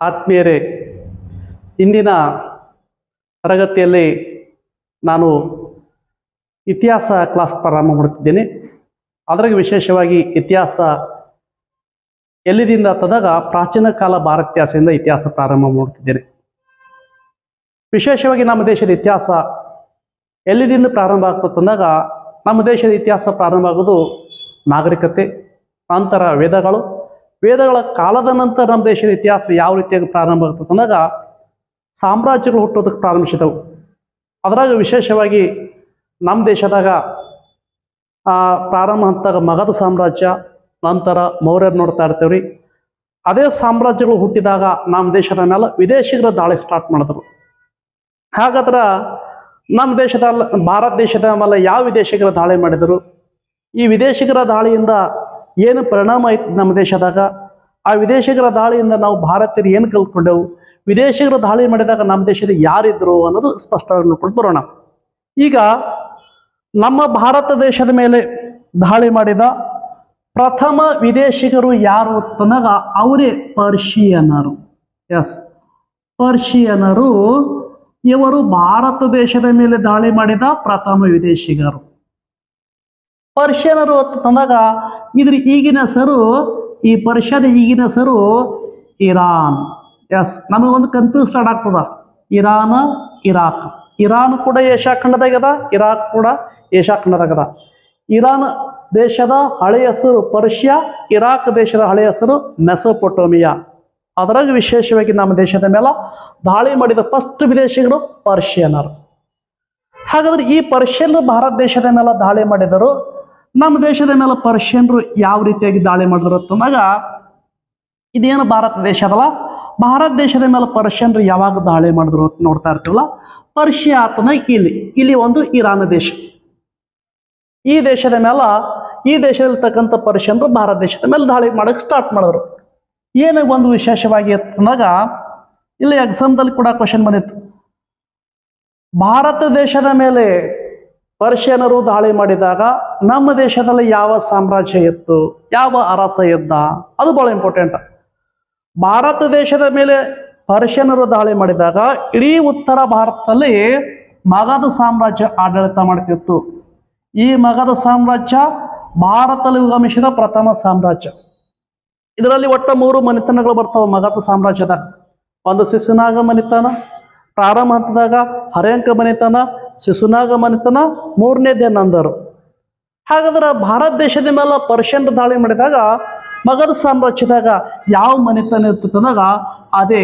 ಆತ್ಮೀಯರೇ, ಇಂದಿನ ತರಗತಿಯಲ್ಲಿ ನಾನು ಇತಿಹಾಸ ಕ್ಲಾಸ್ ಪ್ರಾರಂಭ ಮಾಡುತ್ತಿದ್ದೇನೆ. ಅದರಾಗೆ ವಿಶೇಷವಾಗಿ ಇತಿಹಾಸ ಎಲ್ಲಿದಿಂದ ತದಾಗ ಪ್ರಾಚೀನ ಕಾಲ ಭಾರತ ಇತಿಹಾಸದಿಂದ ಇತಿಹಾಸ ಪ್ರಾರಂಭ ಮಾಡುತ್ತಿದ್ದೇನೆ. ವಿಶೇಷವಾಗಿ ನಮ್ಮ ದೇಶದ ಇತಿಹಾಸ ಎಲ್ಲಿದಿಂದ ಪ್ರಾರಂಭ ಆಗ್ತದೆ ಅಂದಾಗ ನಮ್ಮ ದೇಶದ ಇತಿಹಾಸ ಪ್ರಾರಂಭ ಆಗೋದು ನಾಗರಿಕತೆ, ನಂತರ ವೇದಗಳು ವೇದಗಳ ಕಾಲದ ನಂತರ ನಮ್ಮ ದೇಶದ ಇತಿಹಾಸ ಯಾವ ರೀತಿಯಾಗಿ ಪ್ರಾರಂಭ ಆಗ್ತದೆ ಅಂದಾಗ ಸಾಮ್ರಾಜ್ಯಗಳು ಹುಟ್ಟೋದಕ್ಕೆ ಪ್ರಾರಂಭಿಸಿದವು. ಅದರಾಗ ವಿಶೇಷವಾಗಿ ನಮ್ಮ ದೇಶದಾಗ ಪ್ರಾರಂಭ ಹಂತದಾಗ ಮಗಧ ಸಾಮ್ರಾಜ್ಯ, ನಂತರ ಮೌರ್ಯರು ನೋಡ್ತಾ ಇರ್ತೇವ್ರಿ. ಅದೇ ಸಾಮ್ರಾಜ್ಯಗಳು ಹುಟ್ಟಿದಾಗ ನಮ್ಮ ದೇಶದ ಮೇಲೆ ವಿದೇಶಿಗರ ದಾಳಿ ಸ್ಟಾರ್ಟ್ ಮಾಡಿದ್ರು. ಹಾಗಾದ್ರೆ ನಮ್ಮ ದೇಶದ ಭಾರತ ದೇಶದ ಮೇಲೆ ಯಾವ ವಿದೇಶಿಗರ ದಾಳಿ ಮಾಡಿದರು? ಈ ವಿದೇಶಿಗರ ದಾಳಿಯಿಂದ ಏನು ಪರಿಣಾಮ ಆಯಿತು ನಮ್ಮ ದೇಶದಾಗ? ಆ ವಿದೇಶಿಗರ ದಾಳಿಯಿಂದ ನಾವು ಭಾರತೀಯರು ಏನು ಕಲ್ತ್ಕೊಂಡೆವು? ವಿದೇಶಿಗರ ದಾಳಿ ಮಾಡಿದಾಗ ನಮ್ಮ ದೇಶದ ಯಾರಿದ್ರು ಅನ್ನೋದು ಸ್ಪಷ್ಟವಾಗಿ ನೋಡ್ಕೊಂಡು ಬರೋಣ. ಈಗ ನಮ್ಮ ಭಾರತ ದೇಶದ ಮೇಲೆ ದಾಳಿ ಮಾಡಿದ ಪ್ರಥಮ ವಿದೇಶಿಗರು ಯಾರು ತನಗ ಅವರೇ ಪರ್ಷಿಯನರು. ಎಸ್ ಪರ್ಷಿಯನರು ಇವರು ಭಾರತ ದೇಶದ ಮೇಲೆ ದಾಳಿ ಮಾಡಿದ ಪ್ರಥಮ ವಿದೇಶಿಗರು. ಪರ್ಷಿಯನರು ಅಂತಂದಾಗ ಇದ್ರ ಈಗಿನ ಹೆಸರು ಈ ಪರ್ಷಿಯನ್ ಈಗಿನ ಹೆಸರು ಇರಾನ್. ಎಸ್ ನಮಗೊಂದು ಕನ್ಫ್ಯೂಸ್ ಸ್ಟಾರ್ಟ್ ಆಗ್ತದ. Iran, Iraq. ಇರಾನ್ ಕೂಡ ಏಷ್ಯಾ ಖಂಡದಾಗದ ಇರಾಕ್ ಕೂಡ ಏಷ್ಯಾ ಖಂಡದಾಗದ ಇರಾನ್ ದೇಶದ ಹಳೆಯ ಹೆಸರು ಪರ್ಷಿಯಾ, ಇರಾಕ್ ದೇಶದ ಹಳೆಯ ಹೆಸರು ಮೆಸೊಪೊಟೋಮಿಯಾ. ಅದರಾಗ ವಿಶೇಷವಾಗಿ ನಮ್ಮ ದೇಶದ ಮೇಲೆ ದಾಳಿ ಮಾಡಿದ ಫಸ್ಟ್ ವಿದೇಶಿಗಳು ಪರ್ಷಿಯನರು. ಹಾಗಾದ್ರೆ ಈ ಪರ್ಷಿಯನ್ ಭಾರತ ದೇಶದ ಮೇಲೆ ದಾಳಿ ಮಾಡಿದರು. ನಮ್ಮ ದೇಶದ ಮೇಲೆ ಪರ್ಷಿಯನ್ರು ಯಾವ ರೀತಿಯಾಗಿ ದಾಳಿ ಮಾಡಿದ್ರು ಅಂತಂದಾಗ ಇದೇನು ಭಾರತ ದೇಶ ಅದಲ್ಲ? ಭಾರತ ದೇಶದ ಮೇಲೆ ಪರ್ಷಿಯನ್ರು ಯಾವಾಗ ದಾಳಿ ಮಾಡಿದ್ರು ಅಂತ ನೋಡ್ತಾ ಇರ್ತೀವಲ್ಲ? ಪರ್ಷಿಯಾ ಆತನ ಇಲ್ಲಿ ಇಲ್ಲಿ ಒಂದು ಇರಾನ್ ದೇಶ. ಈ ದೇಶದ ಮೇಲೆ, ಈ ದೇಶದಲ್ಲಿರ್ತಕ್ಕಂಥ ಪರ್ಷಿಯನ್ರು ಭಾರತ ದೇಶದ ಮೇಲೆ ದಾಳಿ ಮಾಡಕ್ಕೆ ಸ್ಟಾರ್ಟ್ ಮಾಡಿದ್ರು. ಏನು ಒಂದು ವಿಶೇಷವಾಗಿ ಅಂದಾಗ, ಇಲ್ಲಿ ಎಕ್ಸಾಮ್ದಲ್ಲಿ ಕೂಡ ಕ್ವಶನ್ ಬಂದಿತ್ತು. ಭಾರತ ದೇಶದ ಮೇಲೆ ಪರ್ಷಿಯನರು ದಾಳಿ ಮಾಡಿದಾಗ ನಮ್ಮ ದೇಶದಲ್ಲಿ ಯಾವ ಸಾಮ್ರಾಜ್ಯ ಇತ್ತು? ಯಾವ ಅರಸ ಇದ್ದ? ಅದು ಬಹಳ ಇಂಪಾರ್ಟೆಂಟ್ ಭಾರತ ದೇಶದ ಮೇಲೆ ಪರ್ಷಿಯನರು ದಾಳಿ ಮಾಡಿದಾಗ ಇಡೀ ಉತ್ತರ ಭಾರತದಲ್ಲಿ ಮಗಧ ಸಾಮ್ರಾಜ್ಯ ಆಡಳಿತ ಮಾಡ್ತಿತ್ತು. ಈ ಮಗಧ ಸಾಮ್ರಾಜ್ಯ ಭಾರತದಲ್ಲಿ ಉಗಮಿಸಿದ ಪ್ರಥಮ ಸಾಮ್ರಾಜ್ಯ. ಇದರಲ್ಲಿ ಒಟ್ಟ ಮೂರು ಮನೆತನಗಳು ಬರ್ತಾವೆ. ಮಗಧ ಸಾಮ್ರಾಜ್ಯದಾಗ ಒಂದು ಶಿಶುನಾಗ ಮನೆತನ ಪ್ರಾರಂಭ ಹಂತದಾಗ ಹರ್ಯಂಕ ಮನೆತನ ಶಿಶುನಾಗ ಮನೆತನ ಮೂರನೇದೇ ನಂದರು ಹಾಗಾದ್ರೆ ಭಾರತ ದೇಶದ ಮೇಲೆ ಪರ್ಷಿಯನ್ ದಾಳಿ ಮಾಡಿದಾಗ ಮಗಧ ಸಾಮ್ರಾಜ್ಯದಾಗ ಯಾವ ಮನೆತನ ಇರ್ತಿತ್ತಂದಾಗ ಅದೇ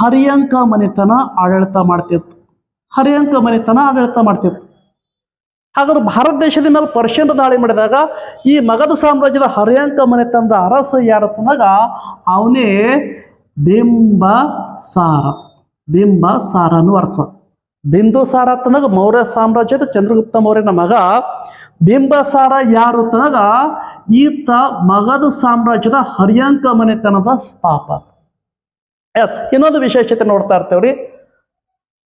ಹರಿಯಂಕ ಮನೆತನ ಆಡಳಿತ ಮಾಡ್ತಿತ್ತು. ಹರಿಯಂಕ ಮನೆತನ ಆಡಳಿತ ಮಾಡ್ತಿತ್ತು. ಹಾಗಾದ್ರೆ ಭಾರತ ದೇಶದ ಮೇಲೆ ಪರ್ಷಿಯನ್ ದಾಳಿ ಮಾಡಿದಾಗ, ಈ ಮಗಧ ಸಾಮ್ರಾಜ್ಯದ ಹರಿಯಂಕ ಮನೆತನದ ಅರಸ ಯಾರತ್ತಂದಾಗ ಅವನೇ ಬಿಂಬ ಸಾರ ಬಿಂಬ ಸಾರ ಅನ್ನುವ ಅರಸ. ಬಿಂದುಸಾರ ತನಗ ಮೌರ್ಯ ಸಾಮ್ರಾಜ್ಯದ ಚಂದ್ರಗುಪ್ತ ಮೌರ್ಯನ ಮಗ. ಬಿಂಬಸಾರ ಯಾರು ತನಗ? ಈತ ಮಗದ ಸಾಮ್ರಾಜ್ಯದ ಹರಿಯಂಕ ಮನೆತನದ ಸ್ಥಾಪಕ ಎಸ್, ಇನ್ನೊಂದು ವಿಶೇಷತೆ ನೋಡ್ತಾ ಇರ್ತೇವ್ರಿ.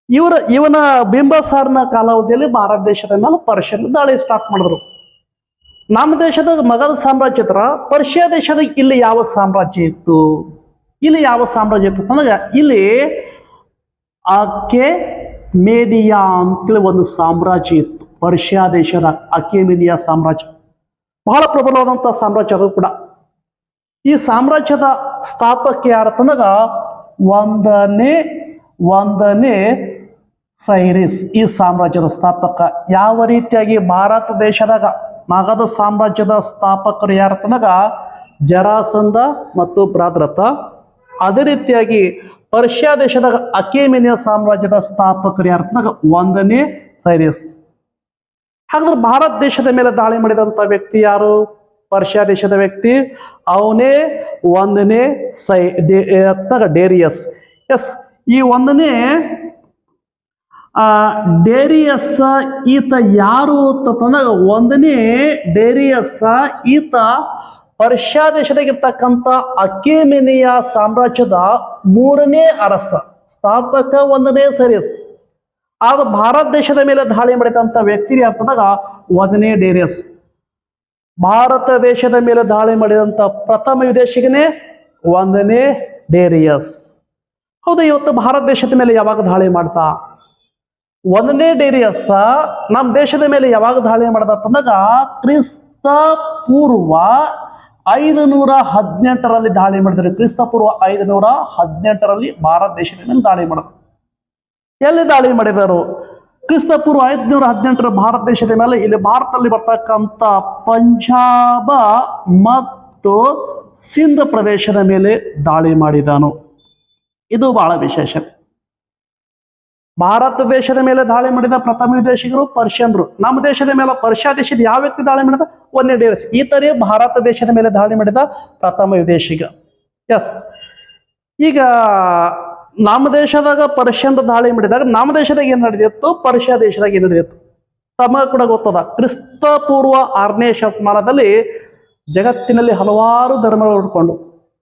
ಇವರ, ಇವನ ಬಿಂಬಸಾರನ ಕಾಲಾವಧಿಯಲ್ಲಿ ಭಾರತ ದೇಶದ ಮೇಲೆ ಪರ್ಷಿಯನ್ ದಾಳಿ ಸ್ಟಾರ್ಟ್ ಮಾಡಿದ್ರು. ನಮ್ಮ ದೇಶದ ಮಗದ ಸಾಮ್ರಾಜ್ಯ ಹತ್ರ ಪರ್ಷಿಯಾ ದೇಶದ ಇಲ್ಲಿ ಯಾವ ಸಾಮ್ರಾಜ್ಯ ಇತ್ತು? ಇಲ್ಲಿ ಯಾವ ಸಾಮ್ರಾಜ್ಯ ಇತ್ತು ಅಂದಾಗ ಇಲ್ಲಿ ಅಕೆ ಮೇದಿಯಾ ಅಂತೇಳಿ ಒಂದು ಸಾಮ್ರಾಜ್ಯ ಇತ್ತು. ಪರ್ಷಿಯಾ ದೇಶದ ಅಕೇಮಿನಿಯಾ ಸಾಮ್ರಾಜ್ಯ. ಬಹಳ ಪ್ರಬಲವಾದಂಥ ಸಾಮ್ರಾಜ್ಯ ಅದು ಕೂಡ. ಈ ಸಾಮ್ರಾಜ್ಯದ ಸ್ಥಾಪಕ ಯಾರತ್ತಂದಾಗ ಒಂದನೇ ಒಂದನೇ ಸೈರಿಸ್ ಈ ಸಾಮ್ರಾಜ್ಯದ ಸ್ಥಾಪಕ. ಯಾವ ರೀತಿಯಾಗಿ ಭಾರತ ದೇಶದಾಗ, ಮಗಧ ಸಾಮ್ರಾಜ್ಯದ ಸ್ಥಾಪಕರು ಯಾರತ್ತಂದಾಗ ಜರಾಸಂಧ ಮತ್ತು ಭ್ರಾದ್ರತ ಅದೇ ರೀತಿಯಾಗಿ ಪರ್ಷಿಯಾ ದೇಶದಾಗ ಅಕೇಮೆನಿಯಾ ಸಾಮ್ರಾಜ್ಯದ ಸ್ಥಾಪಕರು ಯಾರತ್ತಂದಾಗ ಒಂದನೇ ಸೈರಿಯಸ್. ಹಾಗಾದ್ರೆ ಭಾರತ ದೇಶದ ಮೇಲೆ ದಾಳಿ ಮಾಡಿದಂತ ವ್ಯಕ್ತಿ ಯಾರು? ಪರ್ಷಿಯಾ ದೇಶದ ವ್ಯಕ್ತಿ. ಅವನೇ ಒಂದನೇ ಸೈ ಡೇರಿಯಸ್. ಎಸ್, ಈ ಒಂದನೇ, ಆ ಡೇರಿಯಸ್ ಈತ ಯಾರು ಅಂತಂದಾಗ ಒಂದನೇ ಡೇರಿಯಸ್ ಈತ ಪರ್ಷಿಯಾ ದೇಶದಾಗಿರ್ತಕ್ಕಂಥ ಅಕೇಮಿನಿಯ ಸಾಮ್ರಾಜ್ಯದ ಮೂರನೇ ಅರಸ, ಸ್ಥಾಪಕ ಒಂದನೇ ಸರಿಯಸ್ ಆಗ ಭಾರತ ದೇಶದ ಮೇಲೆ ದಾಳಿ ಮಾಡಿದಂಥ ವ್ಯಕ್ತಿ ಅಂತಂದಾಗ ಒಂದನೇ ಡೇರಿಯಸ್. ಭಾರತ ದೇಶದ ಮೇಲೆ ದಾಳಿ ಮಾಡಿದಂಥ ಪ್ರಥಮ ವಿದೇಶಿಗನೇ ಒಂದನೇ ಡೇರಿಯಸ್. ಹೌದು, ಇವತ್ತು ಭಾರತ ದೇಶದ ಮೇಲೆ ಯಾವಾಗ ದಾಳಿ ಮಾಡ್ತಾ? ಒಂದನೇ ಡೇರಿಯಸ್ ನಮ್ಮ ದೇಶದ ಮೇಲೆ ಯಾವಾಗ ದಾಳಿ ಮಾಡ್ದ ಅಂತಂದಾಗ ಕ್ರಿಸ್ತ ಪೂರ್ವ ಐದು ನೂರ ಹದಿನೆಂಟರಲ್ಲಿ ದಾಳಿ ಮಾಡಿದ್ರು. ಕ್ರಿಸ್ತಪೂರ್ವ ಐದು ನೂರ ಹದಿನೆಂಟರಲ್ಲಿ ಭಾರತ ದೇಶದ ಮೇಲೆ ದಾಳಿ ಮಾಡಿದ್ರು. ಎಲ್ಲಿ ದಾಳಿ ಮಾಡಿದರು ಕ್ರಿಸ್ತಪೂರ್ವ ಐದುನೂರ ಹದಿನೆಂಟರ ಭಾರತ ದೇಶದ ಮೇಲೆ ಇಲ್ಲಿ ಭಾರತದಲ್ಲಿ ಬರ್ತಕ್ಕಂಥ ಪಂಜಾಬ ಮತ್ತು ಸಿಂಧ್ ಪ್ರದೇಶದ ಮೇಲೆ ದಾಳಿ ಮಾಡಿದನು. ಇದು ಬಹಳ ವಿಶೇಷ. ಭಾರತ ದೇಶದ ಮೇಲೆ ದಾಳಿ ಮಾಡಿದ ಪ್ರಥಮ ವಿದೇಶಿಗರು ಪರ್ಷಿಯನ್ರು. ನಮ್ಮ ದೇಶದ ಮೇಲೆ ಪರ್ಷಿಯಾ ದೇಶದ ಯಾವ ವ್ಯಕ್ತಿ ದಾಳಿ ಮಾಡಿದ? ಒಂದೇ ಡೇಸ್ ಈತನೇ ಭಾರತ ದೇಶದ ಮೇಲೆ ದಾಳಿ ಮಾಡಿದ ಪ್ರಥಮ ವಿದೇಶಿಗ. ಎಸ್ ಈಗ ನಮ್ಮ ದೇಶದಾಗ ಪರ್ಷಿಯನ್ ದಾಳಿ ಮಾಡಿದಾಗ ನಮ್ಮ ದೇಶದಾಗ ಏನ್ ನಡೆದಿತ್ತು? ಪರ್ಷಿಯಾ ದೇಶದಾಗ ಏನ್ ನಡೆದಿತ್ತು? ತಮ್ಮ ಕೂಡ ಗೊತ್ತದ. ಕ್ರಿಸ್ತ ಪೂರ್ವ ಆರನೇ ಶತಮಾನದಲ್ಲಿ ಜಗತ್ತಿನಲ್ಲಿ ಹಲವಾರು ಧರ್ಮಗಳು ಉಟ್ಕೊಂಡು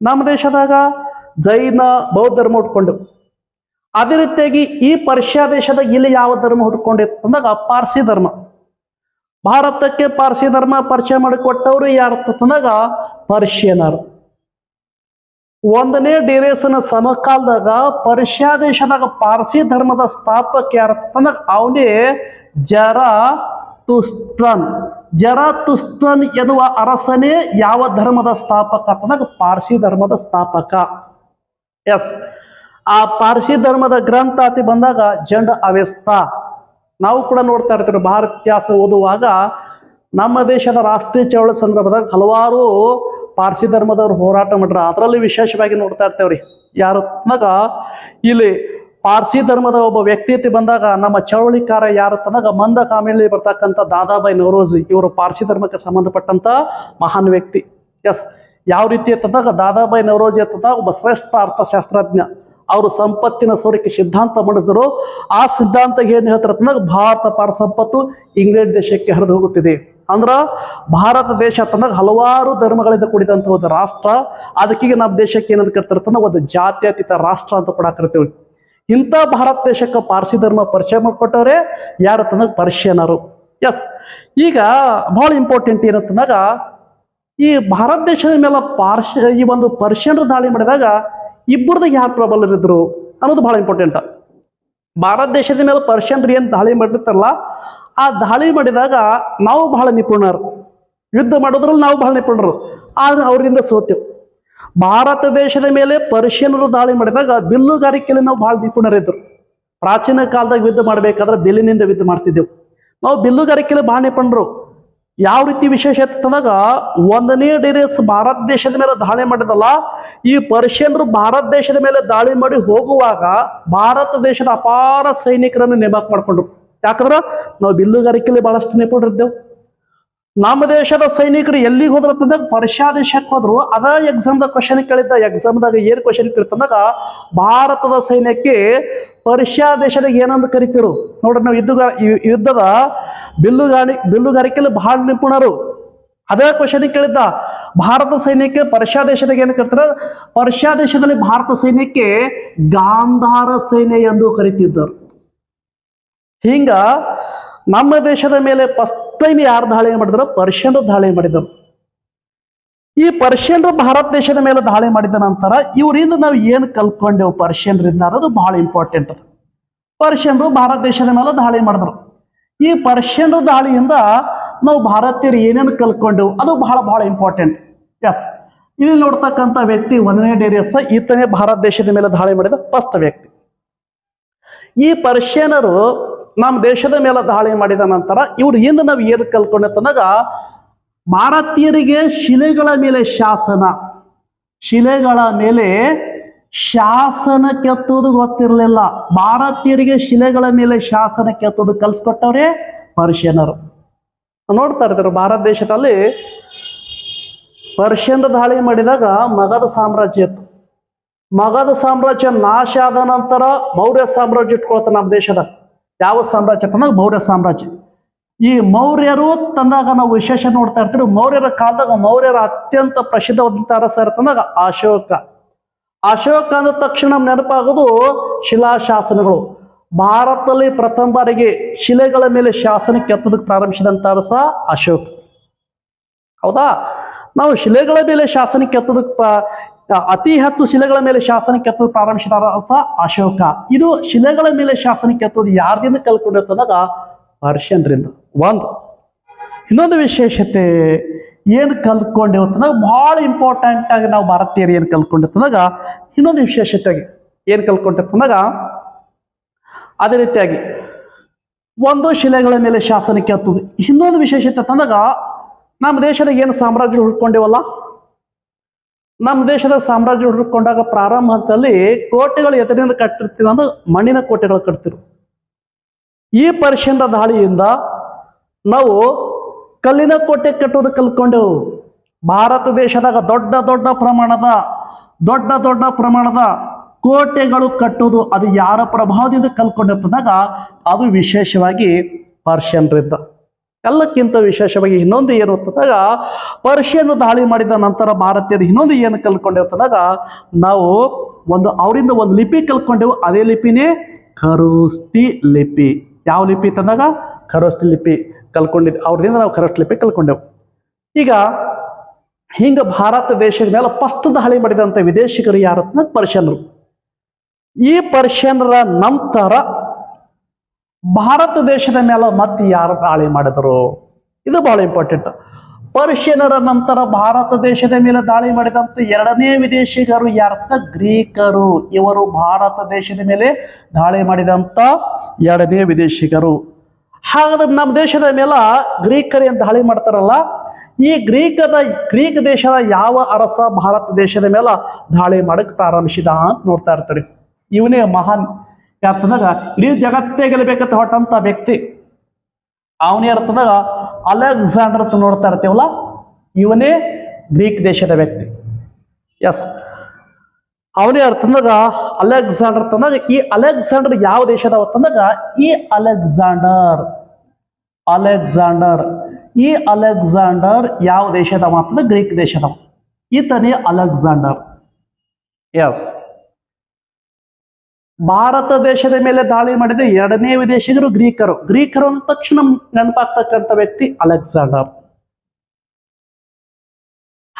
ನಮ್ಮ ದೇಶದಾಗ ಜೈನ, ಬೌದ್ಧ ಧರ್ಮ ಉಟ್ಕೊಂಡು ಅದೇ ರೀತಿಯಾಗಿ ಈ ಪರ್ಷಿಯಾ ದೇಶದ ಇಲ್ಲಿ ಯಾವ ಧರ್ಮ ಹುಟ್ಕೊಂಡಿತ್ತು ಅಂದಾಗ ಪಾರ್ಸಿ ಧರ್ಮ. ಭಾರತಕ್ಕೆ ಪಾರ್ಸಿ ಧರ್ಮ ಪರಿಚಯ ಮಾಡಿಕೊಟ್ಟವರು ಯಾರು ಅಂದಾಗ ಪರ್ಷಿಯನರು. ಒಂದನೇ ಡೇರೇಸನ ಸಮಕಾಲದಾಗ ಪರ್ಷಿಯಾ ದೇಶದಾಗ ಪಾರ್ಸಿ ಧರ್ಮದ ಸ್ಥಾಪಕ ಯಾರು ಅಂದಾಗ ಅವನೇ ಜರ ತುಸ್ತನ್ ಜರ ತುಸ್ತನ್ ಎನ್ನುವ ಅರಸನೇ ಯಾವ ಧರ್ಮದ ಸ್ಥಾಪಕ ಅಂದಾಗ ಪಾರ್ಸಿ ಧರ್ಮದ ಸ್ಥಾಪಕ. ಎಸ್. ಆ ಪಾರ್ಸಿ ಧರ್ಮದ ಗ್ರಂಥ ಅತಿ ಬಂದಾಗ ಜಂಡ ಅವ್ಯಸ್ತ ನಾವು ಕೂಡ ನೋಡ್ತಾ ಇರ್ತೀವಿ, ಭಾರತ ಇತಿಹಾಸ ಓದುವಾಗ ನಮ್ಮ ದೇಶದ ರಾಷ್ಟ್ರೀಯ ಚಳವಳಿ ಸಂದರ್ಭದಾಗ ಹಲವಾರು ಪಾರ್ಸಿ ಧರ್ಮದವರು ಹೋರಾಟ ಮಾಡ್ರ ಅದರಲ್ಲಿ ವಿಶೇಷವಾಗಿ ನೋಡ್ತಾ ಇರ್ತೇವ್ರಿ, ಯಾರು ತನಗ ಇಲ್ಲಿ ಪಾರ್ಸಿ ಧರ್ಮದ ಒಬ್ಬ ವ್ಯಕ್ತಿಯತೆ ಬಂದಾಗ ನಮ್ಮ ಚಳವಳಿಕಾರ ಯಾರು ತನಗ ಮಂದ ಕಾಮಿಳಿ ಬರ್ತಕ್ಕಂಥ ದಾದಾಬಾಯಿ ನವರೋಜಿ ಇವರು ಪಾರ್ಸಿ ಧರ್ಮಕ್ಕೆ ಸಂಬಂಧಪಟ್ಟಂತ ಮಹಾನ್ ವ್ಯಕ್ತಿ. ಎಸ್, ಯಾವ ರೀತಿ ಅಂತಂದಾಗ ದಾದಾಬಾಯಿ ನವರೋಜಿ ಅಂತಂದಾಗ ಒಬ್ಬ ಶ್ರೇಷ್ಠ ಅರ್ಥಶಾಸ್ತ್ರಜ್ಞ. ಅವರು ಸಂಪತ್ತಿನ ಸೋರಿಕೆ ಸಿದ್ಧಾಂತ ಮಾಡಿದ್ರು ಆ ಸಿದ್ಧಾಂತ ಏನು ಹೇಳ್ತಾರೆ ಭಾರತ ಪಾರ ಸಂಪತ್ತು ಇಂಗ್ಲೆಂಡ್ ದೇಶಕ್ಕೆ ಹರಿದು ಹೋಗುತ್ತಿದೆ. ಅಂದ್ರ ಭಾರತ ದೇಶ ತನ್ನ ಹಲವಾರು ಧರ್ಮಗಳಿಂದ ಕೂಡಿದಂತ ಒಂದು ರಾಷ್ಟ್ರ. ಅದಕ್ಕೀಗ ನಮ್ಮ ದೇಶಕ್ಕೆ ಏನಂತ ಕರ್ತಾರೆ ಅಂತಂದಾಗ ಒಂದು ಜಾತ್ಯತೀತ ರಾಷ್ಟ್ರ ಅಂತ ಕೂಡ ಕರಿತೀವಿ. ಇಂಥ ಭಾರತ ದೇಶಕ್ಕೆ ಪಾರ್ಸಿ ಧರ್ಮ ಪರಿಚಯ ಮಾಡಿಕೊಟ್ಟವ್ರೆ ಯಾರು ತನಗ ಪರ್ಷಿಯನರು. ಎಸ್ ಈಗ ಬಹಳ ಇಂಪಾರ್ಟೆಂಟ್ ಏನಂತಂದಾಗ ಈ ಭಾರತ ದೇಶದ ಮೇಲೆ ಪಾರ್ಶ ಈ ಒಂದು ಪರ್ಷಿಯನ್ರು ದಾಳಿ ಮಾಡಿದಾಗ ಇಬ್ಬರದಾಗ ಯಾರು ಪ್ರಬಲರಿದ್ರು ಅನ್ನೋದು ಬಹಳ ಇಂಪಾರ್ಟೆಂಟ್ ಭಾರತ ದೇಶದ ಮೇಲೆ ಪರ್ಷಿಯನ್ರು ಏನು ದಾಳಿ ಮಾಡಿರ್ತಾರಲ್ಲ, ಆ ದಾಳಿ ಮಾಡಿದಾಗ ನಾವು ಬಹಳ ನಿಪುಣರು. ಯುದ್ಧ ಮಾಡೋದ್ರಲ್ಲಿ ನಾವು ಬಹಳ ನಿಪುಣರು. ಆದ್ರೆ ಅವರಿಂದ ಸೋತೆವು ಭಾರತ ದೇಶದ ಮೇಲೆ ಪರ್ಷಿಯನರು ದಾಳಿ ಮಾಡಿದಾಗ ಬಿಲ್ಲುಗಾರಿಕೆಯಲ್ಲಿ ನಾವು ಬಹಳ ನಿಪುಣರಿದ್ರು ಪ್ರಾಚೀನ ಕಾಲದಾಗ ಯುದ್ಧ ಮಾಡಬೇಕಾದ್ರೆ ಬಿಲ್ಲಿನಿಂದ ಯುದ್ಧ ಮಾಡ್ತಿದ್ದೆವು. ನಾವು ಬಿಲ್ಲುಗಾರಿಕೆಯಲ್ಲಿ ಬಹಳ ನಿಪುಣರು. ಯಾವ ರೀತಿ ವಿಶೇಷ ಅಂತಂದಾಗ, ಒಂದನೇ ಡೇರೇಸ್ ಭಾರತ ದೇಶದ ಮೇಲೆ ದಾಳಿ ಮಾಡಿದಲ್ಲ, ಈ ಪರ್ಷಿಯನ್ರು ಭಾರತ ದೇಶದ ಮೇಲೆ ದಾಳಿ ಮಾಡಿ ಹೋಗುವಾಗ ಭಾರತ ದೇಶದ ಅಪಾರ ಸೈನಿಕರನ್ನು ನೇಮಕ ಮಾಡಿಕೊಂಡ್ರು. ಯಾಕಂದ್ರೆ ನಾವು ಬಿಲ್ಲುಗಾರಿಕೆಯಲ್ಲಿ ಬಹಳಷ್ಟು ನಿಪುಣರಿದ್ದೆವು ನಮ್ಮ ದೇಶದ ಸೈನಿಕರು ಎಲ್ಲಿಗೆ ಹೋದ್ರ ಅಂತಂದಾಗ ಪರ್ಷಿಯಾ ದೇಶಕ್ಕೆ ಹೋದ್ರು. ಅದ ಎಕ್ಸಾಮ್ದಾಗ ಕ್ವಶನ್ ಕೇಳಿದ್ದ ಎಕ್ಸಾಮ್ದಾಗ ಏನ್ ಕ್ವಶನ್ ಕೇಳ್ತಂದಾಗ ಭಾರತದ ಸೈನ್ಯಕ್ಕೆ ಪರ್ಷಿಯಾ ದೇಶದಾಗ ಏನಂತ ಕರಿತಿರು? ನೋಡ್ರಿ, ನಾವು ಯುದ್ಧ ಯುದ್ಧದ ಬಿಲ್ಲುಗಾರಿ ಬಿಲ್ಲುಗಾರಿಕೆಯಲ್ಲಿ ಬಹಳ ನಿಪುಣರು. ಅದೇ ಕ್ವಶನ್ ಕೇಳಿದ್ದ, ಭಾರತ ಸೈನ್ಯಕ್ಕೆ ಪರ್ಷ್ಯಾ ದೇಶದಾಗ ಏನು ಕರಿತಾರೆ? ಪರ್ಷ್ಯಾ ದೇಶದಲ್ಲಿ ಭಾರತ ಸೈನ್ಯಕ್ಕೆ ಗಾಂಧಾರ ಸೇನೆ ಎಂದು ಕರಿತಿದ್ದರು. ಹಿಂಗ, ನಮ್ಮ ದೇಶದ ಮೇಲೆ ಫಸ್ಟ್ ಟೈಮ್ ಯಾರು ದಾಳಿ ಮಾಡಿದ್ರು? ಪರ್ಷಿಯನ್ರು ದಾಳಿ ಮಾಡಿದರು. ಈ ಪರ್ಷಿಯನ್ರು ಭಾರತ ದೇಶದ ಮೇಲೆ ದಾಳಿ ಮಾಡಿದ ನಂತರ ಇವರಿಂದ ನಾವು ಏನು ಕಲ್ತ್ಕೊಂಡೆವು ಪರ್ಷಿಯನ್ರಿಂದ ಅನ್ನೋದು ಬಹಳ ಇಂಪಾರ್ಟೆಂಟ್ ಅದು ಪರ್ಷಿಯನ್ರು ಭಾರತ ದೇಶದ ಮೇಲೆ ದಾಳಿ ಮಾಡಿದ್ರು. ಈ ಪರ್ಷಿಯನ್ರ ದಾಳಿಯಿಂದ ನಾವು ಭಾರತೀಯರು ಏನೇನು ಕಲ್ತ್ಕೊಂಡೆವು ಅದು ಬಹಳ ಬಹಳ ಇಂಪಾರ್ಟೆಂಟ್ ಎಸ್ ಇಲ್ಲಿ ನೋಡ್ತಕ್ಕಂಥ ವ್ಯಕ್ತಿ ಒಂದನೇ ಡೇರಿಯಸ್, ಈತನೇ ಭಾರತ ದೇಶದ ಮೇಲೆ ದಾಳಿ ಮಾಡಿದ ಫಸ್ಟ್ ವ್ಯಕ್ತಿ. ಈ ಪರ್ಷಿಯನರು ನಮ್ಮ ದೇಶದ ಮೇಲೆ ದಾಳಿ ಮಾಡಿದ ನಂತರ ಇವ್ರು ಇಂದ ನಾವು ಏನು ಕಲ್ಕೊಂಡಂತಂದಾಗ ಭಾರತೀಯರಿಗೆ ಶಿಲೆಗಳ ಮೇಲೆ ಶಾಸನ. ಶಿಲೆಗಳ ಮೇಲೆ ಶಾಸನ ಕೆತ್ತುವುದು ಗೊತ್ತಿರಲಿಲ್ಲ. ಭಾರತೀಯರಿಗೆ ಶಿಲೆಗಳ ಮೇಲೆ ಶಾಸನ ಕೆತ್ತುವುದು ಕಲ್ಸ್ಕೊಟ್ಟವ್ರೆ ಪರ್ಷಿಯನರು ನೋಡ್ತಾ ಇರ್ತಾರೆ ಭಾರತ ದೇಶದಲ್ಲಿ ಪರ್ಷಿಯನ್ ದಾಳಿ ಮಾಡಿದಾಗ ಮಗಧ ಸಾಮ್ರಾಜ್ಯ ಇತ್ತು. ಮಗಧ ಸಾಮ್ರಾಜ್ಯ ನಾಶ ಆದ ನಂತರ ಮೌರ್ಯ ಸಾಮ್ರಾಜ್ಯ ಇಟ್ಕೊಳ್ತ ನಮ್ಮ ದೇಶದ. ಯಾವ ಸಾಮ್ರಾಜ್ಯ ಮೌರ್ಯ ಸಾಮ್ರಾಜ್ಯ. ಈ ಮೌರ್ಯರು ತಂದಾಗ ನಾವು ವಿಶೇಷ ನೋಡ್ತಾ ಇರ್ತೀವಿ. ಮೌರ್ಯರ ಕಾಲದಾಗ ಮೌರ್ಯರ ಅತ್ಯಂತ ಪ್ರಸಿದ್ಧವಾದಂಥ ಅರಸ ಇರ್ತಂದಾಗ ಅಶೋಕ. ಅಶೋಕ ಅಂದ ತಕ್ಷಣ ನೆನಪಾಗೋದು ಶಿಲಾಶಾಸನಗಳು. ಭಾರತದಲ್ಲಿ ಪ್ರಥಮ ಬಾರಿಗೆ ಶಿಲೆಗಳ ಮೇಲೆ ಶಾಸನ ಕೆತ್ತೋದಕ್ಕೆ ಪ್ರಾರಂಭಿಸಿದಂಥ ಅರಸ ಅಶೋಕ. ಹೌದಾ? ನಾವು ಶಿಲೆಗಳ ಮೇಲೆ ಶಾಸನ ಕೆತ್ತೋದಕ್ಕೆ ಅತಿ ಹೆಚ್ಚು ಶಿಲೆಗಳ ಮೇಲೆ ಶಾಸನ ಕೆತ್ತದ ಪ್ರಾರಂಭಿಸಿದ ಅರಸ ಅಶೋಕ. ಇದು ಶಿಲೆಗಳ ಮೇಲೆ ಶಾಸನ ಕೆತ್ತೋದು ಯಾರ್ದಿಂದ ಕಲ್ಕೊಂಡಿರ್ತದಾಗ ಪರ್ಷಿಯನ್ರಿಂದ. ಒಂದು, ಇನ್ನೊಂದು ವಿಶೇಷತೆ, ಏನು ಕಲ್ತ್ಕೊಂಡಿರ್ತಂದಾಗ ಬಹಳ ಇಂಪಾರ್ಟೆಂಟ್ ಆಗಿ ನಾವು ಭಾರತೀಯರು ಏನು ಕಲ್ತ್ಕೊಂಡಿರ್ತಂದಾಗ ಇನ್ನೊಂದು ವಿಶೇಷತೆ ಆಗಿ ಏನು ಕಲ್ತ್ಕೊಂಡಿರ್ತಂದಾಗ ಅದೇ ರೀತಿಯಾಗಿ ಒಂದು ಶಿಲೆಗಳ ಮೇಲೆ ಶಾಸನಕ್ಕೆ ಕೆತ್ತುದು ಇನ್ನೊಂದು ವಿಶೇಷತೆ ತಂದಾಗ ನಮ್ಮ ದೇಶದ ಏನು ಸಾಮ್ರಾಜ್ಯ ಹುಡ್ಕೊಂಡಿವಲ್ಲ? ನಮ್ಮ ದೇಶದ ಸಾಮ್ರಾಜ್ಯ ಹುಡ್ಕೊಂಡಾಗ ಪ್ರಾರಂಭ ಹಂತದಲ್ಲಿ ಕೋಟೆಗಳು ಎದರಿಂದ ಕಟ್ಟಿರ್ತೀವಿ ಅಂದ್ರೆ ಮಣ್ಣಿನ ಕೋಟೆಗಳು ಕಟ್ತಿರು. ಈ ಪರ್ಷಿಯನ್ರ ದಾಳಿಯಿಂದ ನಾವು ಕಲ್ಲಿನ ಕೋಟೆ ಕಟ್ಟೋದು ಕಲ್ತ್ಕೊಂಡೆವು. ಭಾರತ ದೇಶದಾಗ ದೊಡ್ಡ ದೊಡ್ಡ ಪ್ರಮಾಣದ, ದೊಡ್ಡ ದೊಡ್ಡ ಪ್ರಮಾಣದ ಕೋಟೆಗಳು ಕಟ್ಟೋದು ಅದು ಯಾರ ಪ್ರಭಾವದಿಂದ ಕಲ್ತ್ಕೊಂಡಿರ್ತದಾಗ ಅದು ವಿಶೇಷವಾಗಿ ಪರ್ಷಿಯನ್ರಿದ್ದ ಎಲ್ಲಕ್ಕಿಂತ ವಿಶೇಷವಾಗಿ ಇನ್ನೊಂದು ಏನು ಅಂತಂದಾಗ ಪರ್ಷಿಯನ್ ದಾಳಿ ಮಾಡಿದ ನಂತರ ಭಾರತೀಯರು ಇನ್ನೊಂದು ಏನು ಕಲ್ತ್ಕೊಂಡಿರ್ತದಾಗ ನಾವು ಒಂದು ಅವರಿಂದ ಒಂದು ಲಿಪಿ ಕಲ್ತ್ಕೊಂಡೆವು. ಅದೇ ಲಿಪಿನೇ ಕರುಸ್ತಿ ಲಿಪಿ. ಯಾವ ಲಿಪಿ ತಂದಾಗ? ಖರೋಷ್ಠಿ ಲಿಪಿ ಕಲ್ಕೊಂಡಿದ್ದು ಅವ್ರದಿಂದ ನಾವು ಖರೋಷ್ಠಿ ಲಿಪಿ ಕಲ್ಕೊಂಡೆವು. ಈಗ ಹಿಂಗ ಭಾರತ ದೇಶದ ಮೇಲೆ ಫಸ್ಟ್ ದಾಳಿ ಮಾಡಿದಂಥ ವಿದೇಶಿಗರು ಯಾರು ಅಂತಂದ್ರೆ ಪರ್ಷಿಯನ್ರು. ಈ ಪರ್ಷಿಯನ್ರ ನಂತರ ಭಾರತ ದೇಶದ ಮೇಲೆ ಮತ್ತೆ ಯಾರು ದಾಳಿ ಮಾಡಿದರು? ಇದು ಬಹಳ ಇಂಪಾರ್ಟೆಂಟ್ ಪರ್ಷಿಯನರ ನಂತರ ಭಾರತ ದೇಶದ ಮೇಲೆ ದಾಳಿ ಮಾಡಿದಂತ ಎರಡನೇ ವಿದೇಶಿಗರು ಯಾರ್ಥ ಗ್ರೀಕರು. ಇವರು ಭಾರತ ದೇಶದ ಮೇಲೆ ದಾಳಿ ಮಾಡಿದಂತ ಎರಡನೇ ವಿದೇಶಿಗರು. ಹಾಗಾದ್ರೆ ನಮ್ಮ ದೇಶದ ಮೇಲೆ ಗ್ರೀಕರು ಏನು ದಾಳಿ ಮಾಡ್ತಾರಲ್ಲ? ಈ ಗ್ರೀಕದ, ಗ್ರೀಕ್ ದೇಶದ ಯಾವ ಅರಸ ಭಾರತ ದೇಶದ ಮೇಲೆ ದಾಳಿ ಮಾಡಕ್ ಪ್ರಾರಂಭಿಸಿದ ಅಂತ ನೋಡ್ತಾ ಇರ್ತಾರೆ. ಇವನೇ ಮಹಾನ್. ಯಾರ್ತದಾಗ ಇಡೀ ಜಗತ್ತೇ ಗೆಲ್ಲಬೇಕಂತ ಹೊಟ್ಟಂತ ವ್ಯಕ್ತಿ. ಅವನೇ ಅರ್ಥದಾಗ ಅಲೆಕ್ಸಾಂಡರ್ ನೋಡ್ತಾ ಇರ್ತೀವಲ್ಲ, ಇವನೇ ಗ್ರೀಕ್ ದೇಶದ ವ್ಯಕ್ತಿ. ಎಸ್ ಅವನೇ ಅರ್ಥದಾಗ ಅಲೆಕ್ಸಾಂಡರ್ ತಂದಾಗ, ಈ ಅಲೆಕ್ಸಾಂಡರ್ ಯಾವ ದೇಶದ ತಂದಾಗ? ಈ ಅಲೆಕ್ಸಾಂಡರ್. ಅಲೆಕ್ಸಾಂಡರ್. ಈ ಅಲೆಕ್ಸಾಂಡರ್ ಯಾವ ದೇಶದ ಅಂತಂದ್ರೆ ಗ್ರೀಕ್ ದೇಶದವ ಈತನೇ ಅಲೆಕ್ಸಾಂಡರ್. ಎಸ್ ಭಾರತ ದೇಶದ ಮೇಲೆ ದಾಳಿ ಮಾಡಿದ ಎರಡನೇ ವಿದೇಶಿಗರು ಗ್ರೀಕರು. ಗ್ರೀಕರು ಅಂದ ತಕ್ಷಣ ನೆನಪಾಗ್ತಕ್ಕಂಥ ವ್ಯಕ್ತಿ ಅಲೆಕ್ಸಾಂಡರ್.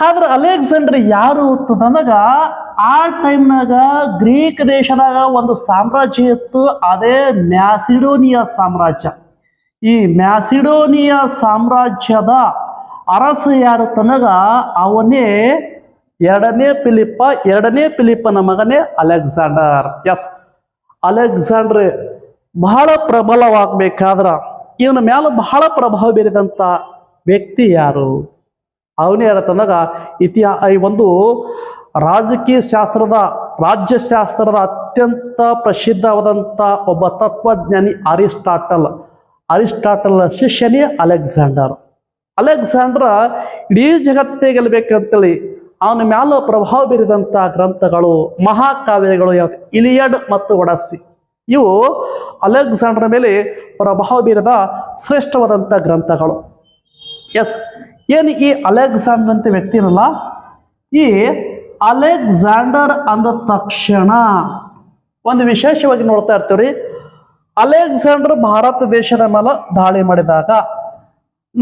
ಆದ್ರೆ ಅಲೆಕ್ಸಾಂಡರ್ ಯಾರು ಅಂತಂದಾಗ ಆ ಟೈಮ್ನಾಗ ಗ್ರೀಕ್ ದೇಶದಾಗ ಒಂದು ಸಾಮ್ರಾಜ್ಯ ಇತ್ತು, ಅದೇ ಮ್ಯಾಸಿಡೋನಿಯಾ ಸಾಮ್ರಾಜ್ಯ. ಈ ಮ್ಯಾಸಿಡೋನಿಯಾ ಸಾಮ್ರಾಜ್ಯದ ಅರಸ ಯಾರು ತನಗ, ಅವನೇ ಎರಡನೇ ಫಿಲಿಪ್ಪ, ಎರಡನೇ ಫಿಲಿಪ್ಪನ ಮಗನೇ ಅಲೆಕ್ಸಾಂಡರ್. ಎಸ್. ಅಲೆಕ್ಸಾಂಡ್ರ್ ಬಹಳ ಪ್ರಬಲವಾಗಬೇಕಾದ್ರ ಇವನ ಮೇಲೆ ಬಹಳ ಪ್ರಭಾವ ಬೀರಿದಂಥ ವ್ಯಕ್ತಿ ಯಾರು? ಅವನೇ ಹೇಳ್ತಂದಾಗ ಇತಿಹಾ, ಈ ಒಂದು ರಾಜಕೀಯ ಶಾಸ್ತ್ರದ, ರಾಜ್ಯಶಾಸ್ತ್ರದ ಅತ್ಯಂತ ಪ್ರಸಿದ್ಧವಾದಂಥ ಒಬ್ಬ ತತ್ವಜ್ಞಾನಿ ಅರಿಸ್ಟಾಟಲ್. ಅರಿಸ್ಟಾಟಲ್ ಶಿಷ್ಯನೇ ಅಲೆಕ್ಸಾಂಡರ್. ಅಲೆಕ್ಸಾಂಡ್ರ ಇಡೀ ಜಗತ್ತೇ ಗೆಲ್ಲಬೇಕಂತೇಳಿ ಅವನ ಮ್ಯಾಲ ಪ್ರಭಾವ ಬೀರಿದಂಥ ಗ್ರಂಥಗಳು, ಮಹಾಕಾವ್ಯಗಳು ಯಾವ್ದು ಇಲಿಯಡ್ ಮತ್ತು ಒಡಸ್ಸಿ. ಇವು ಅಲೆಕ್ಸಾಂಡರ್ ಮೇಲೆ ಪ್ರಭಾವ ಬೀರಿದ ಶ್ರೇಷ್ಠವಾದಂಥ ಗ್ರಂಥಗಳು. ಎಸ್, ಏನು ಈ ಅಲೆಕ್ಸಾಂಡರ್ ಅಂತ ವ್ಯಕ್ತಿನಲ್ಲ ಈ ಅಲೆಕ್ಸಾಂಡರ್ ಅಂದ ತಕ್ಷಣ. ಒಂದು ವಿಶೇಷವಾಗಿ ನೋಡ್ತಾ ಇರ್ತೀವ್ರಿ. ಅಲೆಕ್ಸಾಂಡರ್ ಭಾರತ ದೇಶದ ಮೇಲೆ ದಾಳಿ ಮಾಡಿದಾಗ